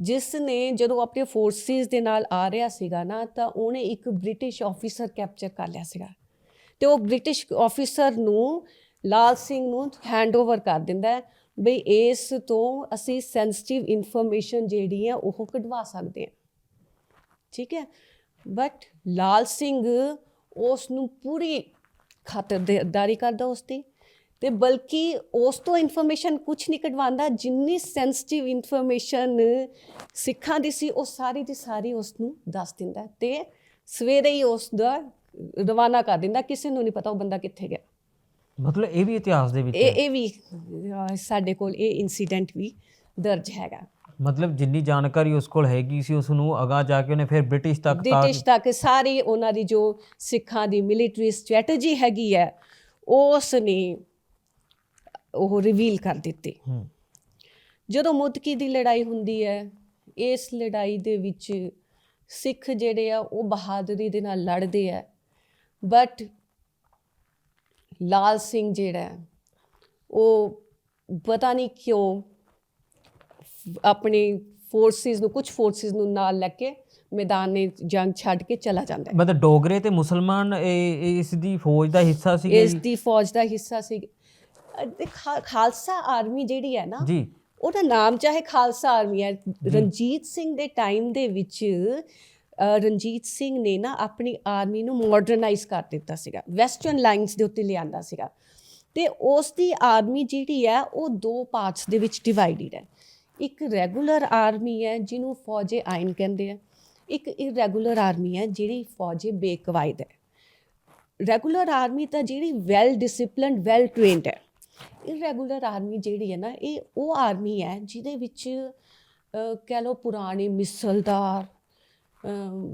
Speaker 2: ਜਿਸ ਨੇ ਜਦੋਂ ਆਪਣੇ ਫੋਰਸਿਸ ਦੇ ਨਾਲ ਆ ਰਿਹਾ ਸੀਗਾ ਨਾ, ਤਾਂ ਉਹਨੇ ਇੱਕ ਬ੍ਰਿਟਿਸ਼ ਆਫੀਸਰ ਕੈਪਚਰ ਕਰ ਲਿਆ ਸੀਗਾ। ਤੇ ਉਹ ਬ੍ਰਿਟਿਸ਼ ਆਫੀਸਰ ਨੂੰ, ਲਾਲ ਸਿੰਘ ਨੂੰ ਹੈਂਡਓਵਰ ਕਰ ਦਿੰਦਾ ਹੈ ਬਈ ਇਸ ਤੋਂ ਅਸੀਂ ਸੈਂਸਿਟਿਵ ਇਨਫੋਰਮੇਸ਼ਨ ਜਿਹੜੀ ਹੈ ਉਹ ਕਢਵਾ ਸਕਦੇ ਹਾਂ। ਠੀਕ ਹੈ? ਬਟ ਲਾਲ ਸਿੰਘ ਉਸ ਨੂੰ ਪੂਰੀ ਖਾਤਰਦਾਰੀ ਕਰਦਾ ਉਸ ਦੀ ਤੇ ਬਲਕਿ ਉਸ ਤੋਂ ਇਨਫੋਰਮੇਸ਼ਨ ਕੁਝ ਨਹੀਂ ਕਢਵਾਉਂਦਾ ਜਿੰਨੀ ਸੈਂਸਿਟਿਵ ਇਨਫੋਰਮੇਸ਼ਨ ਸਿੱਖਾਂ ਦੀ ਸੀ ਉਹ ਸਾਰੀ ਦੀ ਸਾਰੀ ਉਸ ਨੂੰ ਦੱਸ ਦਿੰਦਾ ਤੇ ਸਵੇਰੇ ਹੀ ਉਸ ਦਾ ਰਵਾਨਾ ਕਰ ਦਿੰਦਾ ਕਿਸੇ ਨੂੰ ਨਹੀਂ ਪਤਾ ਉਹ ਬੰਦਾ ਕਿੱਥੇ ਗਿਆ
Speaker 1: ਮਤਲਬ ਇਹ ਵੀ ਇਤਿਹਾਸ ਦੇ ਵਿੱਚ
Speaker 2: ਇਹ। ਇਹ ਵੀ ਸਾਡੇ ਕੋਲ ਇਹ ਇਨਸੀਡੈਂਟ ਵੀ ਦਰਜ ਹੈਗਾ
Speaker 1: ਮਤਲਬ ਜਿੰਨੀ ਜਾਣਕਾਰੀ ਉਸ ਕੋਲ ਹੈਗੀ ਸੀ ਉਸ ਨੂੰ ਅਗਾ ਜਾ ਕੇ ਉਹਨੇ ਫਿਰ ਬ੍ਰਿਟਿਸ਼ ਤੱਕ
Speaker 2: ਬ੍ਰਿਟਿਸ਼ ਤੱਕ ਸਾਰੀ ਉਹਨਾਂ ਦੀ ਜੋ ਸਿੱਖਾਂ ਦੀ ਮਿਲਟਰੀ ਸਟ੍ਰੈਟਜੀ ਹੈਗੀ ਹੈ ਉਸ ਨੇ ਉਹ ਰਿਵੀਲ ਕਰ ਦਿੱਤੀ। ਜਦੋਂ ਮੁਦਕੀ ਦੀ ਲੜਾਈ ਹੁੰਦੀ ਹੈ ਇਸ ਲੜਾਈ ਦੇ ਵਿੱਚ ਸਿੱਖ ਜਿਹੜੇ ਆ ਉਹ ਬਹਾਦਰੀ ਦੇ ਨਾਲ ਲੜਦੇ ਆ। ਬਟ ਲਾਲ ਸਿੰਘ ਜਿਹੜਾ ਉਹ ਪਤਾ ਨਹੀਂ ਕਿਉਂ ਆਪਣੀ ਫੋਰਸਿਸ ਨੂੰ ਕੁਝ ਫੋਰਸਿਸ ਨੂੰ ਨਾਲ ਲੈ ਕੇ ਮੈਦਾਨੇ ਜੰਗ ਛੱਡ ਕੇ ਚਲਾ ਜਾਂਦਾ ਹੈ।
Speaker 1: ਮਤਲਬ ਡੋਗਰੇ ਤੇ ਮੁਸਲਮਾਨ ਇਸ ਦੀ ਫੌਜ ਦਾ ਹਿੱਸਾ ਸੀ
Speaker 2: ਇਸ ਦੀ ਫੌਜ ਦਾ ਹਿੱਸਾ ਸੀ। ਤੇ ਖਾਲਸਾ ਆਰਮੀ ਜਿਹੜੀ ਹੈ ਨਾ
Speaker 1: ਜੀ।
Speaker 2: ਉਹਦਾ ਨਾਮ ਚਾਹੇ ਖਾਲਸਾ ਆਰਮੀ ਹੈ ਰਣਜੀਤ ਸਿੰਘ ਦੇ ਟਾਈਮ ਦੇ ਵਿੱਚ ਰਣਜੀਤ ਸਿੰਘ ਨੇ ਨਾ ਆਪਣੀ ਆਰਮੀ ਨੂੰ ਮਾਡਰਨਾਈਜ਼ ਕਰ ਦਿੱਤਾ ਸੀਗਾ ਵੈਸਟਰਨ ਲਾਈਨਸ ਦੇ ਉੱਤੇ ਲਿਆਂਦਾ ਸੀਗਾ। ਤੇ ਉਸ ਦੀ ਆਰਮੀ ਜਿਹੜੀ ਹੈ ਉਹ ਦੋ ਪਾਰਟਸ ਦੇ ਵਿੱਚ ਡਿਵਾਈਡਡ ਹੈ। ਇੱਕ ਰੈਗੂਲਰ ਆਰਮੀ ਹੈ ਜਿਹਨੂੰ ਫੌਜੇ ਆਇਨ ਕਹਿੰਦੇ ਆ ਇੱਕ ਇਰੈਗੂਲਰ ਆਰਮੀ ਹੈ ਜਿਹੜੀ ਫੌਜੇ ਬੇਕਵਾਇਦ ਹੈ। ਰੈਗੂਲਰ ਆਰਮੀ ਤਾਂ ਜਿਹੜੀ ਵੈਲ ਡਿਸਪਲਿਨਡ ਵੈਲ ਟ੍ਰੇਨਡ ਹੈ। ਇਰੈਗੂਲਰ ਆਰਮੀ ਜਿਹੜੀ ਹੈ ਨਾ, ਇਹ ਉਹ ਆਰਮੀ ਹੈ ਜਿਹਦੇ ਵਿੱਚ ਕਹਿ ਲਓ ਪੁਰਾਣੇ ਮਿਸਲਦਾਰ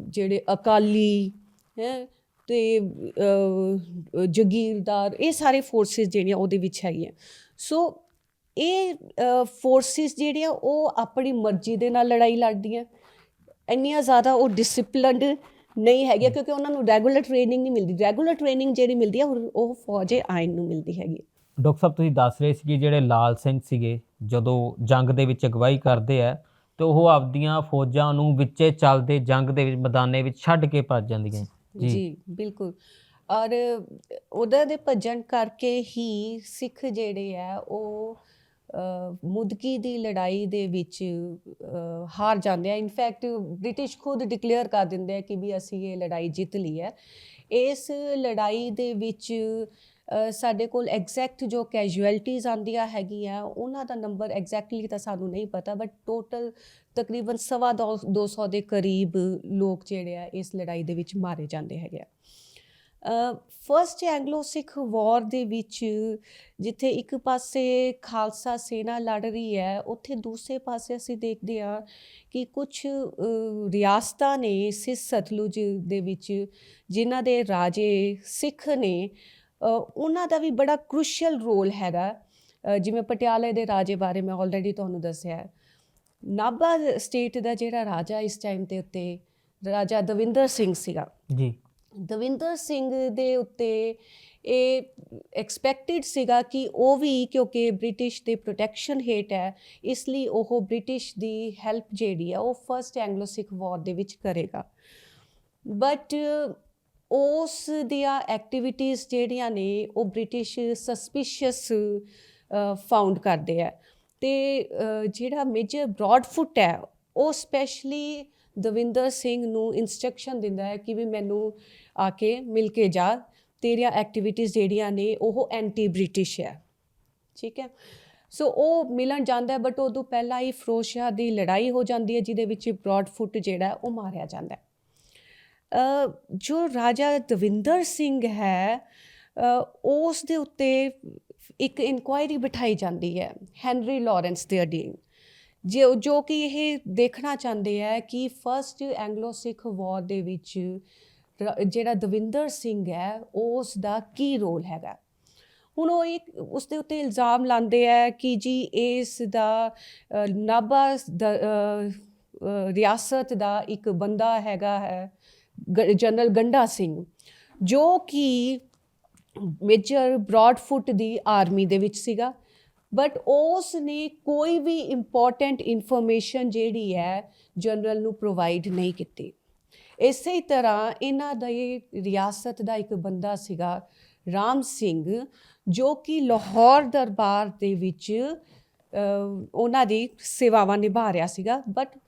Speaker 2: ਜਿਹੜੇ ਅਕਾਲੀ, ਹੈ, ਤੇ ਜਗੀਰਦਾਰ, ਇਹ ਸਾਰੇ ਫੋਰਸਿਸ ਜਿਹੜੀਆਂ ਉਹਦੇ ਵਿੱਚ ਹੈਗੀਆਂ। ਸੋ ਇਹ ਫੋਰਸਿਸ ਜਿਹੜੀਆਂ ਉਹ ਆਪਣੀ ਮਰਜ਼ੀ ਦੇ ਨਾਲ ਲੜਾਈ ਲੜਦੀਆਂ। ਇੰਨੀਆਂ ਜ਼ਿਆਦਾ ਉਹ ਡਿਸਪਲਿਨਡ ਨਹੀਂ ਹੈਗੀਆਂ ਕਿਉਂਕਿ ਉਹਨਾਂ ਨੂੰ ਰੈਗੂਲਰ ਟ੍ਰੇਨਿੰਗ ਨਹੀਂ ਮਿਲਦੀ। ਰੈਗੂਲਰ ਟ੍ਰੇਨਿੰਗ ਜਿਹੜੀ ਮਿਲਦੀ ਹੈ ਉਹ- ਉਹ ਫੌਜੇ ਆਇਨ ਨੂੰ ਮਿਲਦੀ ਹੈਗੀ।
Speaker 1: ਡਾਕਟਰ ਸਾਹਿਬ ਤੁਸੀਂ ਦੱਸ ਰਹੇ ਸੀ ਕਿ ਜਿਹੜੇ ਲਾਲ ਸਿੰਘ ਸੀਗੇ ਜਦੋਂ ਜੰਗ ਦੇ ਵਿੱਚ ਅਗਵਾਈ ਕਰਦੇ ਆ ਤੇ ਉਹ ਆਪਦੀਆਂ ਫੌਜਾਂ ਨੂੰ ਵਿੱਚੇ ਚੱਲਦੇ ਜੰਗ ਦੇ ਵਿੱਚ ਮੈਦਾਨੇ ਵਿੱਚ ਛੱਡ ਕੇ ਭੱਜ ਜਾਂਦੀਆਂ ਜੀ।
Speaker 2: ਜੀ। ਬਿਲਕੁਲ। ਔਰ ਉਹਦਾ ਦੇ ਭੱਜਣ ਕਰਕੇ ਹੀ ਸਿੱਖ ਜਿਹੜੇ ਆ ਉਹ ਮੁਦਕੀ ਦੀ ਲੜਾਈ ਦੇ ਵਿੱਚ ਹਾਰ ਜਾਂਦੇ ਆ। ਇਨਫੈਕਟ ਬ੍ਰਿਟਿਸ਼ ਖੁਦ ਡਿਕਲੇਅਰ ਕਰ ਦਿੰਦੇ ਆ ਕਿ ਵੀ ਅਸੀਂ ਇਹ ਲੜਾਈ ਜਿੱਤ ਲਈ ਹੈ। ਇਸ ਲੜਾਈ ਦੇ ਵਿੱਚ ਸਾਡੇ ਕੋਲ ਐਗਜ਼ੈਕਟ ਜੋ ਕੈਜੂਅਲਟੀਜ਼ ਆਂਦੀਆਂ ਹੈਗੀਆਂ, ਉਹਨਾਂ ਦਾ ਨੰਬਰ ਐਗਜ਼ੈਕਟਲੀ ਤਾਂ ਸਾਨੂੰ ਨਹੀਂ ਪਤਾ ਬਟ ਟੋਟਲ ਤਕਰੀਬਨ ਸਵਾ ਦੋ 200 ਦੇ ਕਰੀਬ ਲੋਕ ਜਿਹੜੇ ਆ ਇਸ ਲੜਾਈ ਦੇ ਵਿੱਚ ਮਾਰੇ ਜਾਂਦੇ ਹੈਗੇ ਆ। ਫਰਸਟ ਐਂਗਲੋ ਸਿੱਖ ਵਾਰ ਦੇ ਵਿੱਚ ਜਿੱਥੇ ਇੱਕ ਪਾਸੇ ਖਾਲਸਾ ਸੈਨਾ ਲੜ ਰਹੀ ਹੈ, ਉੱਥੇ ਦੂਸਰੇ ਪਾਸੇ ਅਸੀਂ ਦੇਖਦੇ ਹਾਂ ਕਿ ਕੁਝ ਰਿਆਸਤਾਂ ਨੇ, ਸਿਸ ਸਤਲੁਜ ਦੇ ਵਿੱਚ ਜਿਨ੍ਹਾਂ ਦੇ ਰਾਜੇ ਸਿੱਖ ਨੇ ਉਹਨਾਂ ਦਾ ਵੀ ਬੜਾ ਕ੍ਰੂਸ਼ੀਅਲ ਰੋਲ ਹੈਗਾ। ਜਿਵੇਂ ਪਟਿਆਲੇ ਦੇ ਰਾਜੇ ਬਾਰੇ ਮੈਂ ਆਲਰੇਡੀ ਤੁਹਾਨੂੰ ਦੱਸਿਆ ਹੈ। ਨਾਭਾ ਸਟੇਟ ਦਾ ਜਿਹੜਾ ਰਾਜਾ ਇਸ ਟਾਈਮ ਤੇ ਉੱਤੇ ਰਾਜਾ ਦਵਿੰਦਰ ਸਿੰਘ ਸੀਗਾ।
Speaker 1: ਜੀ।
Speaker 2: ਦਵਿੰਦਰ ਸਿੰਘ ਦੇ ਉੱਤੇ ਇਹ ਐਕਸਪੈਕਟਿਡ ਸੀਗਾ ਕਿ ਉਹ ਵੀ ਕਿਉਂਕਿ ਬ੍ਰਿਟਿਸ਼ ਦੇ ਪ੍ਰੋਟੈਕਸ਼ਨ ਹੇਠ ਹੈ ਇਸ ਲਈ ਉਹ ਬ੍ਰਿਟਿਸ਼ ਦੀ ਹੈਲਪ ਜਿਹੜੀ ਹੈ ਉਹ ਫਰਸਟ ਐਂਗਲੋ ਸਿੱਖ ਵਾਰ ਦੇ ਵਿੱਚ ਕਰੇਗਾ। ਬਟ ਉਸ ਦੀਆਂ ਐਕਟੀਵਿਟੀਜ਼ ਜਿਹੜੀਆਂ ਨੇ ਉਹ ਬ੍ਰਿਟਿਸ਼ ਸਸਪੀਸ਼ੀਅਸ ਫਾਊਂਡ ਕਰਦੇ ਆ। ਤੇ ਜਿਹੜਾ ਮੇਜਰ ਬ੍ਰੌਡਫੁੱਟ ਹੈ, ਉਹ ਸਪੈਸ਼ਲੀ ਦਵਿੰਦਰ ਸਿੰਘ ਨੂੰ ਇਨਸਟਰਕਸ਼ਨ ਦਿੰਦਾ ਹੈ ਕਿ ਵੀ ਮੈਨੂੰ ਆ ਕੇ ਮਿਲ ਕੇ ਜਾ। ਤੇਰੀਆਂ ਐਕਟੀਵਿਟੀਜ਼ ਜਿਹੜੀਆਂ ਨੇ, ਉਹ ਐਂਟੀ ਬ੍ਰਿਟਿਸ਼ ਹੈ। ਠੀਕ ਹੈ? ਸੋ ਉਹ ਮਿਲਣ ਜਾਂਦਾ ਹੈ ਬਟ ਉਦੋਂ ਪਹਿਲਾਂ ਹੀ ਫਿਰੋਜ਼ਸ਼ਾਹ ਦੀ ਲੜਾਈ ਹੋ ਜਾਂਦੀ ਹੈ, ਜਿਹਦੇ ਵਿੱਚ ਬ੍ਰੌਡਫੁੱਟ ਜਿਹੜਾ ਉਹ ਮਾਰਿਆ ਜਾਂਦਾ ਹੈ। ਜੋ ਰਾਜਾ ਦਵਿੰਦਰ ਸਿੰਘ ਹੈ ਉਸ ਦੇ ਉੱਤੇ ਇੱਕ ਇਨਕੁਆਇਰੀ ਬਿਠਾਈ ਜਾਂਦੀ ਹੈ ਹੈਨਰੀ ਲਾਰੈਂਸ ਦੇ ਅਧੀਨ। ਜੋ ਜੋ ਕਿ ਇਹ ਦੇਖਣਾ ਚਾਹੁੰਦੇ ਹੈ ਕਿ ਫਰਸਟ ਐਂਗਲੋ ਸਿੱਖ ਵਾਰ ਦੇ ਵਿੱਚ ਰ- ਜਿਹੜਾ ਦਵਿੰਦਰ ਸਿੰਘ ਹੈ ਉਸ ਦਾ ਕੀ ਰੋਲ ਹੈਗਾ। ਹੁਣ ਉਹ ਇੱਕ ਉਸ ਦੇ ਉੱਤੇ ਇਲਜ਼ਾਮ ਲਾਉਂਦੇ ਆ ਕਿ ਜੀ ਇਸ ਦਾ ਅ, ਨਾਭਾ ਦਾ, ਰਿਆਸਤ ਦਾ ਇੱਕ ਬੰਦਾ ਹੈਗਾ ਹੈ। ਜਨਰਲ ਗੰਡਾ ਸਿੰਘ, ਜੋ ਕਿ ਮੇਜਰ ਬ੍ਰੌਡਫੁੱਟ ਦੀ ਆਰਮੀ ਦੇ ਵਿੱਚ ਸੀਗਾ ਬਟ ਉਸ ਨੇ ਕੋਈ ਵੀ ਇੰਪੋਰਟੈਂਟ ਇਨਫੋਰਮੇਸ਼ਨ ਜਿਹੜੀ ਹੈ, ਜਨਰਲ ਨੂੰ ਪ੍ਰੋਵਾਈਡ ਨਹੀਂ ਕੀਤੀ। ਇਸੇ ਹੀ ਤਰ੍ਹਾਂ ਇਹਨਾਂ ਦਾ ਇਹ ਰਿਆਸਤ ਦਾ ਇੱਕ ਬੰਦਾ ਸੀਗਾ ਰਾਮ ਸਿੰਘ, ਜੋ ਕਿ ਲਾਹੌਰ ਦਰਬਾਰ ਦੇ ਵਿੱਚ ਉਹਨਾਂ ਦੀ ਸੇਵਾਵਾਂ ਨਿਭਾ ਰਿਹਾ ਸੀਗਾ ਬਟ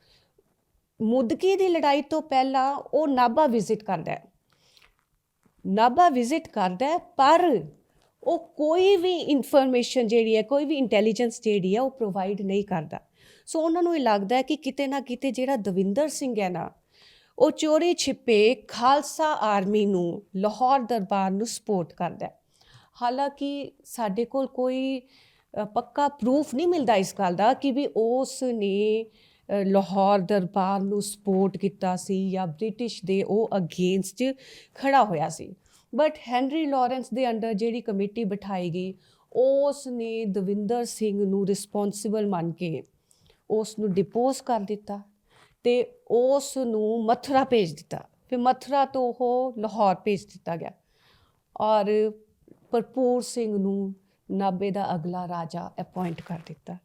Speaker 2: ਮੁਦਕੀ ਦੀ ਲੜਾਈ ਤੋਂ ਪਹਿਲਾਂ ਉਹ ਨਾਭਾ ਵਿਜ਼ਿਟ ਕਰਦਾ ਹੈ। ਨਾਭਾ ਵਿਜ਼ਿਟ ਕਰਦਾ ਹੈ, ਪਰ ਉਹ ਕੋਈ ਵੀ ਇਨਫੋਰਮੇਸ਼ਨ ਜਿਹੜੀ ਹੈ, ਕੋਈ ਵੀ ਇੰਟੈਲੀਜੈਂਸ ਜਿਹੜੀ ਹੈ, ਉਹ ਪ੍ਰੋਵਾਈਡ ਨਹੀਂ ਕਰਦਾ। ਸੋ ਉਹਨਾਂ ਨੂੰ ਇਹ ਲੱਗਦਾ ਹੈ ਕਿ ਕਿਤੇ ਨਾ ਕਿਤੇ ਜਿਹੜਾ ਦਵਿੰਦਰ ਸਿੰਘ ਹੈ ਨਾ, ਉਹ ਚੋਰੀ ਛਿਪੇ ਖਾਲਸਾ ਆਰਮੀ ਨੂੰ, ਲਾਹੌਰ ਦਰਬਾਰ ਨੂੰ ਸਪੋਰਟ ਕਰਦਾ ਹੈ। ਹਾਲਾਂਕਿ ਸਾਡੇ ਕੋਲ ਕੋਈ ਪੱਕਾ ਪ੍ਰੂਫ ਨਹੀਂ ਮਿਲਦਾ ਇਸ ਗੱਲ ਦਾ ਕਿ ਵੀ ਉਸ ਨੇ ਲਾਹੌਰ ਦਰਬਾਰ ਨੂੰ ਸਪੋਰਟ ਕੀਤਾ ਸੀ ਜਾਂ ਬ੍ਰਿਟਿਸ਼ ਦੇ ਉਹ ਅਗੇਂਸਟ ਖੜਾ ਹੋਇਆ ਸੀ। ਬਟ ਹੈਨਰੀ ਲਾਰੈਂਸ ਦੇ ਅੰਡਰ ਜਿਹੜੀ ਕਮੇਟੀ ਬਿਠਾਈ ਗਈ ਉਸ ਨੇ ਦਵਿੰਦਰ ਸਿੰਘ ਨੂੰ ਰਿਸਪੌਂਸਿਬਲ ਮੰਨ ਕੇ ਉਸ ਨੂੰ ਡਿਪੋਜ਼ ਕਰ ਦਿੱਤਾ ਤੇ ਉਸ ਨੂੰ ਮਥੁਰਾ ਭੇਜ ਦਿੱਤਾ। ਫਿਰ ਮਥੁਰਾ ਤੋਂ ਉਹ ਲਾਹੌਰ ਭੇਜ ਦਿੱਤਾ ਗਿਆ ਔਰ ਭਰਪੂਰ ਸਿੰਘ ਨੂੰ ਨਾਭੇ ਦਾ ਅਗਲਾ ਰਾਜਾ ਅਪਾਇੰਟ ਕਰ ਦਿੱਤਾ।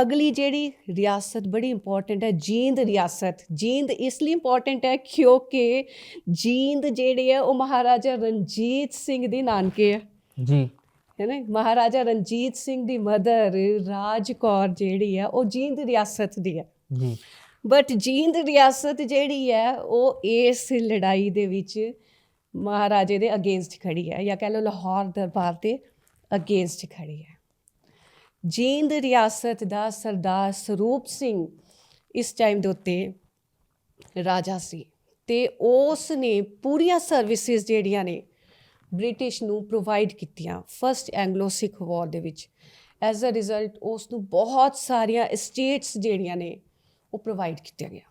Speaker 2: ਅਗਲੀ ਜਿਹੜੀ ਰਿਆਸਤ ਬੜੀ ਇੰਪੋਰਟੈਂਟ ਹੈ ਜੀਂਦ ਰਿਆਸਤ। ਜੀਂਦ ਇਸ ਲਈ ਇੰਪੋਰਟੈਂਟ ਹੈ ਕਿਉਂਕਿ ਜੀਂਦ ਜਿਹੜੇ ਹੈ ਉਹ ਮਹਾਰਾਜਾ ਰਣਜੀਤ ਸਿੰਘ ਦੀ ਨਾਨਕੇ ਹੈ
Speaker 1: ਜੀ।
Speaker 2: ਹੈ ਨਾ? ਮਹਾਰਾਜਾ ਰਣਜੀਤ ਸਿੰਘ ਦੀ ਮਦਰ ਰਾਜ ਕੌਰ ਜਿਹੜੀ ਹੈ ਉਹ ਜੀਂਦ ਰਿਆਸਤ ਦੀ ਹੈ
Speaker 1: ਜੀ।
Speaker 2: ਬਟ ਜੀਂਦ ਰਿਆਸਤ ਜਿਹੜੀ ਹੈ ਉਹ ਇਸ ਲੜਾਈ ਦੇ ਵਿੱਚ ਮਹਾਰਾਜੇ ਦੇ ਅਗੇਂਸਟ ਖੜੀ ਹੈ ਜਾਂ ਕਹ ਲਓ ਲਾਹੌਰ ਦਰਬਾਰ ਦੇ ਅਗੇਂਸਟ ਖੜੀ ਹੈ ਜੀਂਦ ਰਿਆਸਤ ਦਾ ਸਰਦਾਰ ਸਰੂਪ ਸਿੰਘ ਇਸ ਟਾਈਮ ਦੇ ਉੱਤੇ ਰਾਜਾ ਸੀ ਤੇ ਉਸ ਨੇ ਪੂਰੀਆਂ ਸਰਵਿਸਿਜ਼ ਜਿਹੜੀਆਂ ਨੇ ਬ੍ਰਿਟਿਸ਼ ਨੂੰ ਪ੍ਰੋਵਾਈਡ ਕੀਤੀਆਂ ਫਰਸਟ ਐਂਗਲੋ ਸਿੱਖ ਵਾਰ ਦੇ ਵਿੱਚ। ਐਜ਼ ਅ ਰਿਜ਼ਲਟ ਉਸ ਨੂੰ ਬਹੁਤ ਸਾਰੀਆਂ ਸਟੇਟਸ ਜਿਹੜੀਆਂ ਨੇ ਉਹ ਪ੍ਰੋਵਾਈਡ ਕੀਤੀਆਂ ਗਿਆ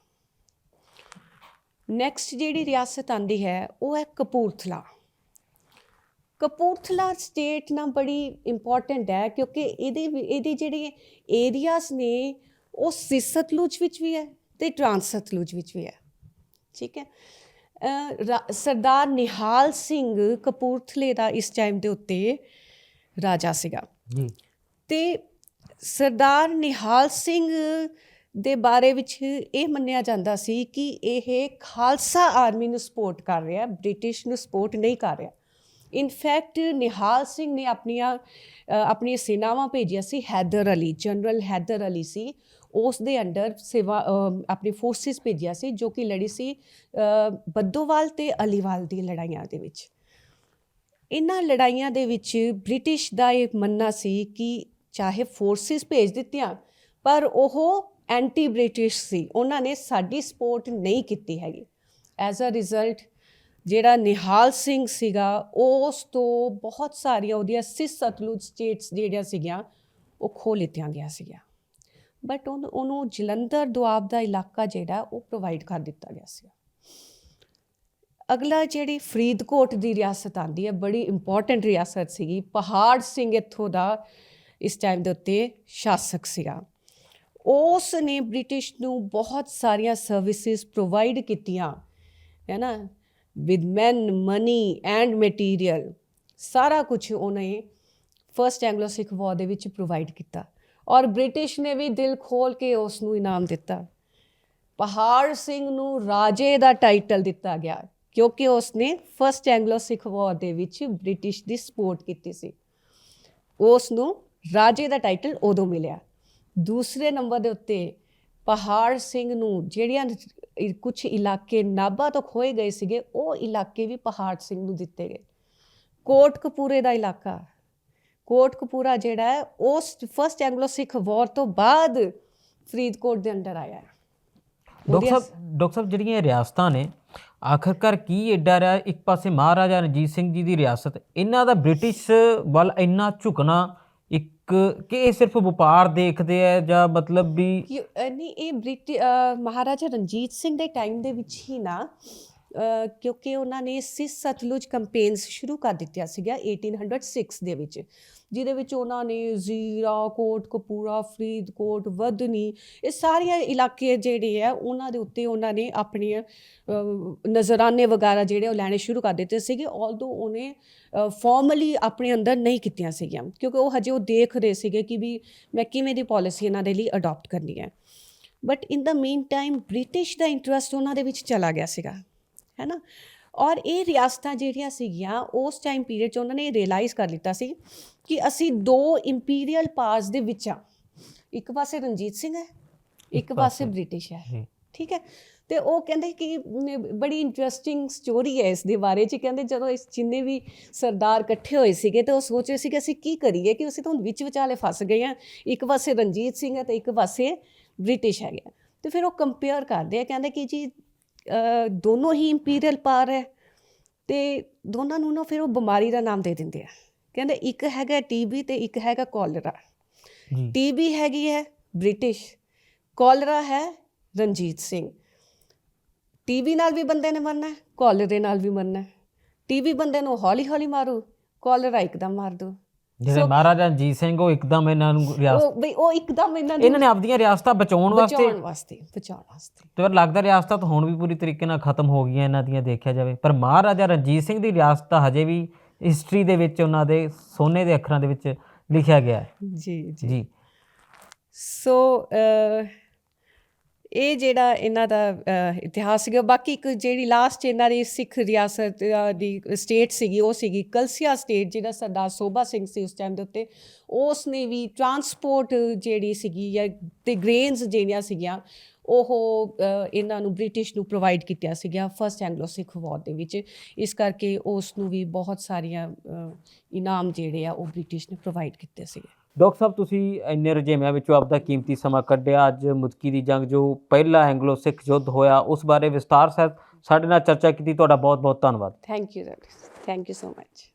Speaker 2: ਨੈਕਸਟ ਜਿਹੜੀ ਰਿਆਸਤ ਆਂਦੀ ਹੈ, ਉਹ ਹੈ ਕਪੂਰਥਲਾ। ਕਪੂਰਥਲਾ ਸਟੇਟ ਨਾ ਬੜੀ ਇੰਪੋਰਟੈਂਟ ਹੈ ਕਿਉਂਕਿ ਇਹਦੇ ਇਹਦੀ ਜਿਹੜੀ ਏਰੀਆਸ ਨੇ ਉਹ ਸਿਸ ਸਤਲੁਜ ਵਿੱਚ ਵੀ ਹੈ ਤੇ ਟ੍ਰਾਂਸ ਸਤਲੁਜ ਵਿੱਚ ਵੀ ਹੈ। ਠੀਕ ਹੈ? ਸਰਦਾਰ ਨਿਹਾਲ ਸਿੰਘ ਕਪੂਰਥਲੇ ਦਾ ਇਸ ਟਾਈਮ ਦੇ ਉੱਤੇ ਰਾਜਾ ਸੀਗਾ। ਤੇ ਸਰਦਾਰ ਨਿਹਾਲ ਸਿੰਘ ਦੇ ਬਾਰੇ ਵਿੱਚ ਇਹ ਮੰਨਿਆ ਜਾਂਦਾ ਸੀ ਕਿ ਇਹ ਖਾਲਸਾ ਆਰਮੀ ਨੂੰ ਸਪੋਰਟ ਕਰ ਰਿਹਾ ਬ੍ਰਿਟਿਸ਼ ਨੂੰ ਸਪੋਰਟ ਨਹੀਂ ਕਰ ਰਿਹਾ। ਇਨਫੈਕਟ ਨਿਹਾਲ ਸਿੰਘ ਨੇ ਆਪਣੀਆਂ ਆਪਣੀਆਂ ਸੈਨਾਵਾਂ ਭੇਜੀਆਂ ਸੀ, ਹੈਦਰ ਅਲੀ, ਜਨਰਲ ਹੈਦਰ ਅਲੀ ਸੀ। ਉਸ ਦੇ ਅੰਡਰ ਸੇਵਾ ਆਪਣੀ ਫੋਰਸਿਸ ਭੇਜਿਆ ਸੀ, ਜੋ ਕਿ ਲੜੀ ਸੀ ਬੱਦੋਵਾਲ ਤੇ ਅਲੀਵਾਲ ਦੀ ਲੜਾਈਆਂ ਦੇ ਵਿੱਚ। ਇਹਨਾਂ ਲੜਾਈਆਂ ਦੇ ਵਿੱਚ ਬ੍ਰਿਟਿਸ਼ ਦਾ ਇਹ ਮੰਨਣਾ ਸੀ ਕਿ ਚਾਹੇ ਫੋਰਸਿਸ ਭੇਜ ਦਿੱਤੀਆਂ, ਪਰ ਉਹ ਐਂਟੀ ਬ੍ਰਿਟਿਸ਼ ਸੀ। ਉਹਨਾਂ ਨੇ ਸਾਡੀ ਸਪੋਰਟ ਨਹੀਂ ਕੀਤੀ ਹੈਗੀ। ਐਜ਼ ਅ ਰਿਜ਼ਲਟ ਜਿਹੜਾ ਨਿਹਾਲ ਸਿੰਘ ਸੀਗਾ, ਉਸ ਤੋਂ ਬਹੁਤ ਸਾਰੀਆਂ ਉਹਦੀਆਂ ਸਿਸ ਸਤਲੁਜ ਸਟੇਟਸ ਜਿਹੜੀਆਂ ਸੀਗੀਆਂ, ਉਹ ਖੋਹ ਲਿੱਤੀਆਂ ਗਿਆ ਸੀਗਾ ਬਟ ਉਹਨੂੰ ਉਹਨੂੰ ਜਲੰਧਰ ਦੁਆਬ ਦਾ ਇਲਾਕਾ ਜਿਹੜਾ, ਉਹ ਪ੍ਰੋਵਾਈਡ ਕਰ ਦਿੱਤਾ ਗਿਆ ਸੀ ਅਗਲਾ ਜਿਹੜੀ ਫਰੀਦਕੋਟ ਦੀ ਰਿਆਸਤ ਆਂਦੀ ਹੈ, ਬੜੀ ਇੰਪੋਰਟੈਂਟ ਰਿਆਸਤ ਸੀਗੀ। ਪਹਾੜ ਸਿੰਘ ਇੱਥੋਂ ਦਾ ਇਸ ਟਾਈਮ ਦੇ ਉੱਤੇ ਸ਼ਾਸਕ ਸੀਗਾ। ਉਸ ਨੇ ਬ੍ਰਿਟਿਸ਼ ਨੂੰ ਬਹੁਤ ਸਾਰੀਆਂ ਸਰਵਿਸਿਜ਼ ਪ੍ਰੋਵਾਈਡ ਕੀਤੀਆਂ, ਹੈ ਨਾ? With man money and material ਸਾਰਾ ਕੁਝ ਉਹਨੇ ਫਰਸਟ ਐਂਗਲੋ ਸਿੱਖ ਵਾਰ ਦੇ ਵਿੱਚ ਪ੍ਰੋਵਾਈਡ ਕੀਤਾ ਔਰ ਬ੍ਰਿਟਿਸ਼ ਨੇ ਵੀ ਦਿਲ ਖੋਲ ਕੇ ਉਸ ਨੂੰ ਇਨਾਮ ਦਿੱਤਾ। ਪਹਾੜ ਸਿੰਘ ਨੂੰ ਰਾਜੇ ਦਾ ਟਾਈਟਲ ਦਿੱਤਾ ਗਿਆ ਕਿਉਂਕਿ ਉਸਨੇ ਫਰਸਟ ਐਂਗਲੋ ਸਿੱਖ ਵਾਰ ਦੇ ਵਿੱਚ ਬ੍ਰਿਟਿਸ਼ ਦੀ ਸਪੋਰਟ ਕੀਤੀ ਸੀ। ਉਸ ਨੂੰ ਰਾਜੇ ਦਾ ਟਾਈਟਲ ਉਦੋਂ ਮਿਲਿਆ। ਦੂਸਰੇ ਨੰਬਰ ਦੇ ਉੱਤੇ ਪਹਾੜ ਸਿੰਘ ਨੂੰ ਜਿਹੜੀਆਂ ਕੁਝ ਇਲਾਕੇ ਨਾਭਾ ਤੋਂ ਖੋਏ ਗਏ ਸੀਗੇ ਉਹ ਇਲਾਕੇ ਵੀ ਪਹਾੜ ਸਿੰਘ ਨੂੰ ਦਿੱਤੇ ਗਏ। ਕੋਟਕਪੂਰੇ ਦਾ ਇਲਾਕਾ। ਕੋਟਕਪੂਰਾ ਜਿਹੜਾ ਹੈ ਉਸ ਫਰਸਟ ਐਂਗਲੋ ਸਿੱਖ ਵਾਰ ਤੋਂ ਬਾਅਦ ਫਰੀਦਕੋਟ ਦੇ ਅੰਡਰ ਆਇਆ ਹੈ।
Speaker 1: ਡਾਕਟਰ ਸਾਹਿਬ ਡਾਕਟਰ ਸਾਹਿਬ ਜਿਹੜੀਆਂ ਰਿਆਸਤਾਂ ਨੇ ਆਖਰਕਾਰ ਕੀ ਏਡਾ ਰਿਹਾ? ਇੱਕ ਪਾਸੇ ਮਹਾਰਾਜਾ ਰਣਜੀਤ ਸਿੰਘ ਜੀ ਦੀ ਰਿਆਸਤ ਇਹਨਾਂ ਦਾ ਬ੍ਰਿਟਿਸ਼ ਵੱਲ ਇੰਨਾ ਝੁਕਣਾ ਕਿ ਇਹ ਸਿਰਫ ਵਪਾਰ ਦੇਖਦੇ ਆ ਜਾਂ ਮਤਲਬ ਵੀ
Speaker 2: ਨਹੀਂ, ਇਹ ਬ੍ਰਿਟਿ ਮਹਾਰਾਜਾ ਰਣਜੀਤ ਸਿੰਘ ਦੇ ਟਾਈਮ ਦੇ ਵਿੱਚ ਹੀ ਨਾ ਕਿਉਂਕਿ ਉਹਨਾਂ ਨੇ ਸਿਸ ਸਤਲੁਜ ਕੰਪੇਨਸ ਸ਼ੁਰੂ ਕਰ ਦਿੱਤੀਆਂ ਸੀਗੀਆਂ 1806 ਦੇ ਵਿੱਚ, ਜਿਹਦੇ ਵਿੱਚ ਉਹਨਾਂ ਨੇ ਜ਼ੀਰਾ, ਕੋਟ ਕਪੂਰਾ, ਫਰੀਦਕੋਟ, ਵਦਨੀ, ਇਹ ਸਾਰੀਆਂ ਇਲਾਕੇ ਜਿਹੜੇ ਆ, ਉਹਨਾਂ ਦੇ ਉੱਤੇ ਉਹਨਾਂ ਨੇ ਆਪਣੀਆਂ ਨਜ਼ਰਾਨੇ ਵਗੈਰਾ ਜਿਹੜੇ ਉਹ ਲੈਣੇ ਸ਼ੁਰੂ ਕਰ ਦਿੱਤੇ ਸੀਗੇ ਆਲਦੋ ਉਹਨੇ ਫਾਰਮਲੀ ਆਪਣੇ ਅੰਦਰ ਨਹੀਂ ਕੀਤੀਆਂ ਸੀਗੀਆਂ, ਕਿਉਂਕਿ ਉਹ ਹਜੇ ਉਹ ਦੇਖ ਰਹੇ ਸੀਗੇ ਕਿ ਵੀ ਮੈਂ ਕਿਵੇਂ ਦੀ ਪਾਲਿਸੀ ਇਹਨਾਂ ਦੇ ਲਈ ਅਡਾਪਟ ਕਰਨੀ ਹੈ। But in the meantime British the interest ਉਹਨਾਂ ਦੇ ਵਿੱਚ ਚਲਾ ਗਿਆ ਸੀਗਾ। ਹੈ ਨਾ ਔਰ ਇਹ ਰਿਆਸਤਾਂ ਜਿਹੜੀਆਂ ਸੀਗੀਆਂ ਉਸ ਟਾਈਮ ਪੀਰੀਅਡ 'ਚ ਉਹਨਾਂ ਨੇ ਰਿਅਲਾਈਜ਼ ਕਰ ਲਿੱਤਾ ਸੀ ਕਿ ਅਸੀਂ ਦੋ ਇੰਪੀਰੀਅਲ ਪਾਵਰਸ ਦੇ ਵਿੱਚ ਆ ਇੱਕ ਪਾਸੇ ਰਣਜੀਤ ਸਿੰਘ ਹੈ ਇੱਕ ਪਾਸੇ ਬ੍ਰਿਟਿਸ਼ ਹੈ। ਠੀਕ ਹੈ? ਤੇ ਉਹ ਕਹਿੰਦੇ ਕਿ ਬੜੀ ਇੰਟਰਸਟਿੰਗ ਸਟੋਰੀ ਹੈ ਇਸ ਦੇ ਬਾਰੇ ਚ। ਕਹਿੰਦੇ ਜਦੋਂ ਇਸ ਜਿੰਨੇ ਵੀ ਸਰਦਾਰ ਇਕੱਠੇ ਹੋਏ ਸੀਗੇ ਤੇ ਉਹ ਸੋਚ ਰਹੇ ਸੀ ਕਿ ਅਸੀਂ ਕੀ ਕਰੀਏ ਕਿ ਅਸੀਂ ਤਾਂ ਵਿੱਚ ਵਿਚਾਲੇ ਫਸ ਗਏ ਆ ਇੱਕ ਪਾਸੇ ਰਣਜੀਤ ਸਿੰਘ ਹੈ ਤੇ ਇੱਕ ਪਾਸੇ ਬ੍ਰਿਟਿਸ਼ ਹੈਗੇ। ਤੇ ਫਿਰ ਉਹ ਕੰਪੇਅਰ ਕਰਦੇ ਆ ਕਹਿੰਦੇ ਕਿ ਜੀ ਦੋਨੋਂ ਹੀ ਇੰਪੀਰੀਅਲ ਪਾਰ ਹੈ ਤੇ ਦੋਨਾਂ ਨੂੰ ਨਾ ਫਿਰ ਉਹ ਬਿਮਾਰੀ ਦਾ ਨਾਮ ਦੇ ਦਿੰਦੇ ਆ। ਕਹਿੰਦੇ ਇੱਕ ਹੈਗਾ ਟੀਬੀ ਤੇ ਇੱਕ ਹੈਗਾ ਕੋਲਰਾ ਟੀਬੀ ਹੈਗੀ ਹੈ ਬ੍ਰਿਟਿਸ਼ ਕੋਲਰਾ ਹੈ ਰਣਜੀਤ ਸਿੰਘ। ਟੀਬੀ ਨਾਲ ਵੀ ਬੰਦੇ ਨੇ ਮਰਨਾ ਕੋਲਰੇ ਨਾਲ ਵੀ ਮਰਨਾ। ਟੀਬੀ ਬੰਦੇ ਨੂੰ ਹੌਲੀ ਹੌਲੀ ਮਾਰੂ ਕੋਲਰਾ ਇੱਕਦਮ ਮਾਰ ਦੋ
Speaker 1: ਜਿਹੜੇ ਮਹਾਰਾਜਾ ਰਣਜੀਤ ਸਿੰਘ ਉਹ ਇੱਕਦਮ ਇਹਨਾਂ ਨੂੰ ਰਿਆਸਤ
Speaker 2: ਉਹ ਬਈ ਉਹ ਇੱਕਦਮ ਇਹਨਾਂ ਨੂੰ
Speaker 1: ਇਹਨਾਂ ਨੇ ਆਪਦੀਆਂ ਰਿਆਸਤਾਂ ਬਚਾਉਣ ਵਾਸਤੇ
Speaker 2: ਬਚਾਉਣ ਵਾਸਤੇ ਬਚਾਉਣ ਵਾਸਤੇ।
Speaker 1: ਤੇ ਫਿਰ ਲੱਗਦਾ ਰਿਆਸਤਾਂ ਤਾਂ ਹੁਣ ਵੀ ਪੂਰੀ ਤਰੀਕੇ ਨਾਲ ਖਤਮ ਹੋ ਗਈਆਂ ਇਹਨਾਂ ਦੀਆਂ ਦੇਖਿਆ ਜਾਵੇ। ਪਰ ਮਹਾਰਾਜਾ ਰਣਜੀਤ ਸਿੰਘ ਦੀ ਰਿਆਸਤ ਤਾਂ ਹਜੇ ਵੀ ਹਿਸਟਰੀ ਦੇ ਵਿੱਚ ਉਹਨਾਂ ਦੇ ਸੋਨੇ ਦੇ ਅੱਖਰਾਂ ਦੇ ਵਿੱਚ ਲਿਖਿਆ ਗਿਆ ਹੈ।
Speaker 2: ਜੀ ਜੀ।
Speaker 1: ਜੀ।
Speaker 2: ਸੋ ਇਹ ਜਿਹੜਾ ਇਹਨਾਂ ਦਾ ਇਤਿਹਾਸ ਸੀਗਾ, ਬਾਕੀ ਇੱਕ ਜਿਹੜੀ ਲਾਸਟ ਇਹਨਾਂ ਦੀ ਸਿੱਖ ਰਿਆਸਤ ਦੀ ਸਟੇਟ ਸੀਗੀ, ਉਹ ਸੀਗੀ ਕਲਸੀਆ ਸਟੇਟ ਜਿਹੜਾ ਸਰਦਾਰ ਸੋਭਾ ਸਿੰਘ ਸੀ ਉਸ ਟਾਈਮ ਦੇ ਉੱਤੇ। ਉਸ ਨੇ ਵੀ ਟਰਾਂਸਪੋਰਟ ਜਿਹੜੀ ਸੀਗੀ ਜਾਂ ਤੇ ਗ੍ਰੇਨਸ ਜਿਹੜੀਆਂ ਸੀਗੀਆਂ, ਉਹ ਇਹਨਾਂ ਨੂੰ ਬ੍ਰਿਟਿਸ਼ ਨੂੰ ਪ੍ਰੋਵਾਈਡ ਕੀਤਾ ਸੀਗਾ ਫਰਸਟ ਐਂਗਲੋ ਸਿੱਖ ਵਾਰ ਦੇ ਵਿੱਚ। ਇਸ ਕਰਕੇ ਉਸ ਨੂੰ ਵੀ ਬਹੁਤ ਸਾਰੀਆਂ ਇਨਾਮ ਜਿਹੜੇ ਆ ਉਹ ਬ੍ਰਿਟਿਸ਼ ਨੇ ਪ੍ਰੋਵਾਈਡ ਕੀਤੇ ਸੀਗੇ।
Speaker 1: ਡਾਕਟਰ ਸਾਹਿਬ, ਤੁਸੀਂ ਇੰਨੇ ਰੁਝੇਵਿਆਂ ਵਿੱਚੋਂ ਆਪਦਾ ਕੀਮਤੀ ਸਮਾਂ ਕੱਢਿਆ, ਅੱਜ ਮੁਦਕੀ ਦੀ ਜੰਗ ਜੋ ਪਹਿਲਾ ਐਂਗਲੋ ਸਿੱਖ ਯੁੱਧ ਹੋਇਆ, ਉਸ ਬਾਰੇ ਵਿਸਤਾਰ ਸਹਿਤ ਸਾਡੇ ਨਾਲ ਚਰਚਾ ਕੀਤੀ, ਤੁਹਾਡਾ ਬਹੁਤ ਬਹੁਤ ਧੰਨਵਾਦ
Speaker 2: thank you thank you so much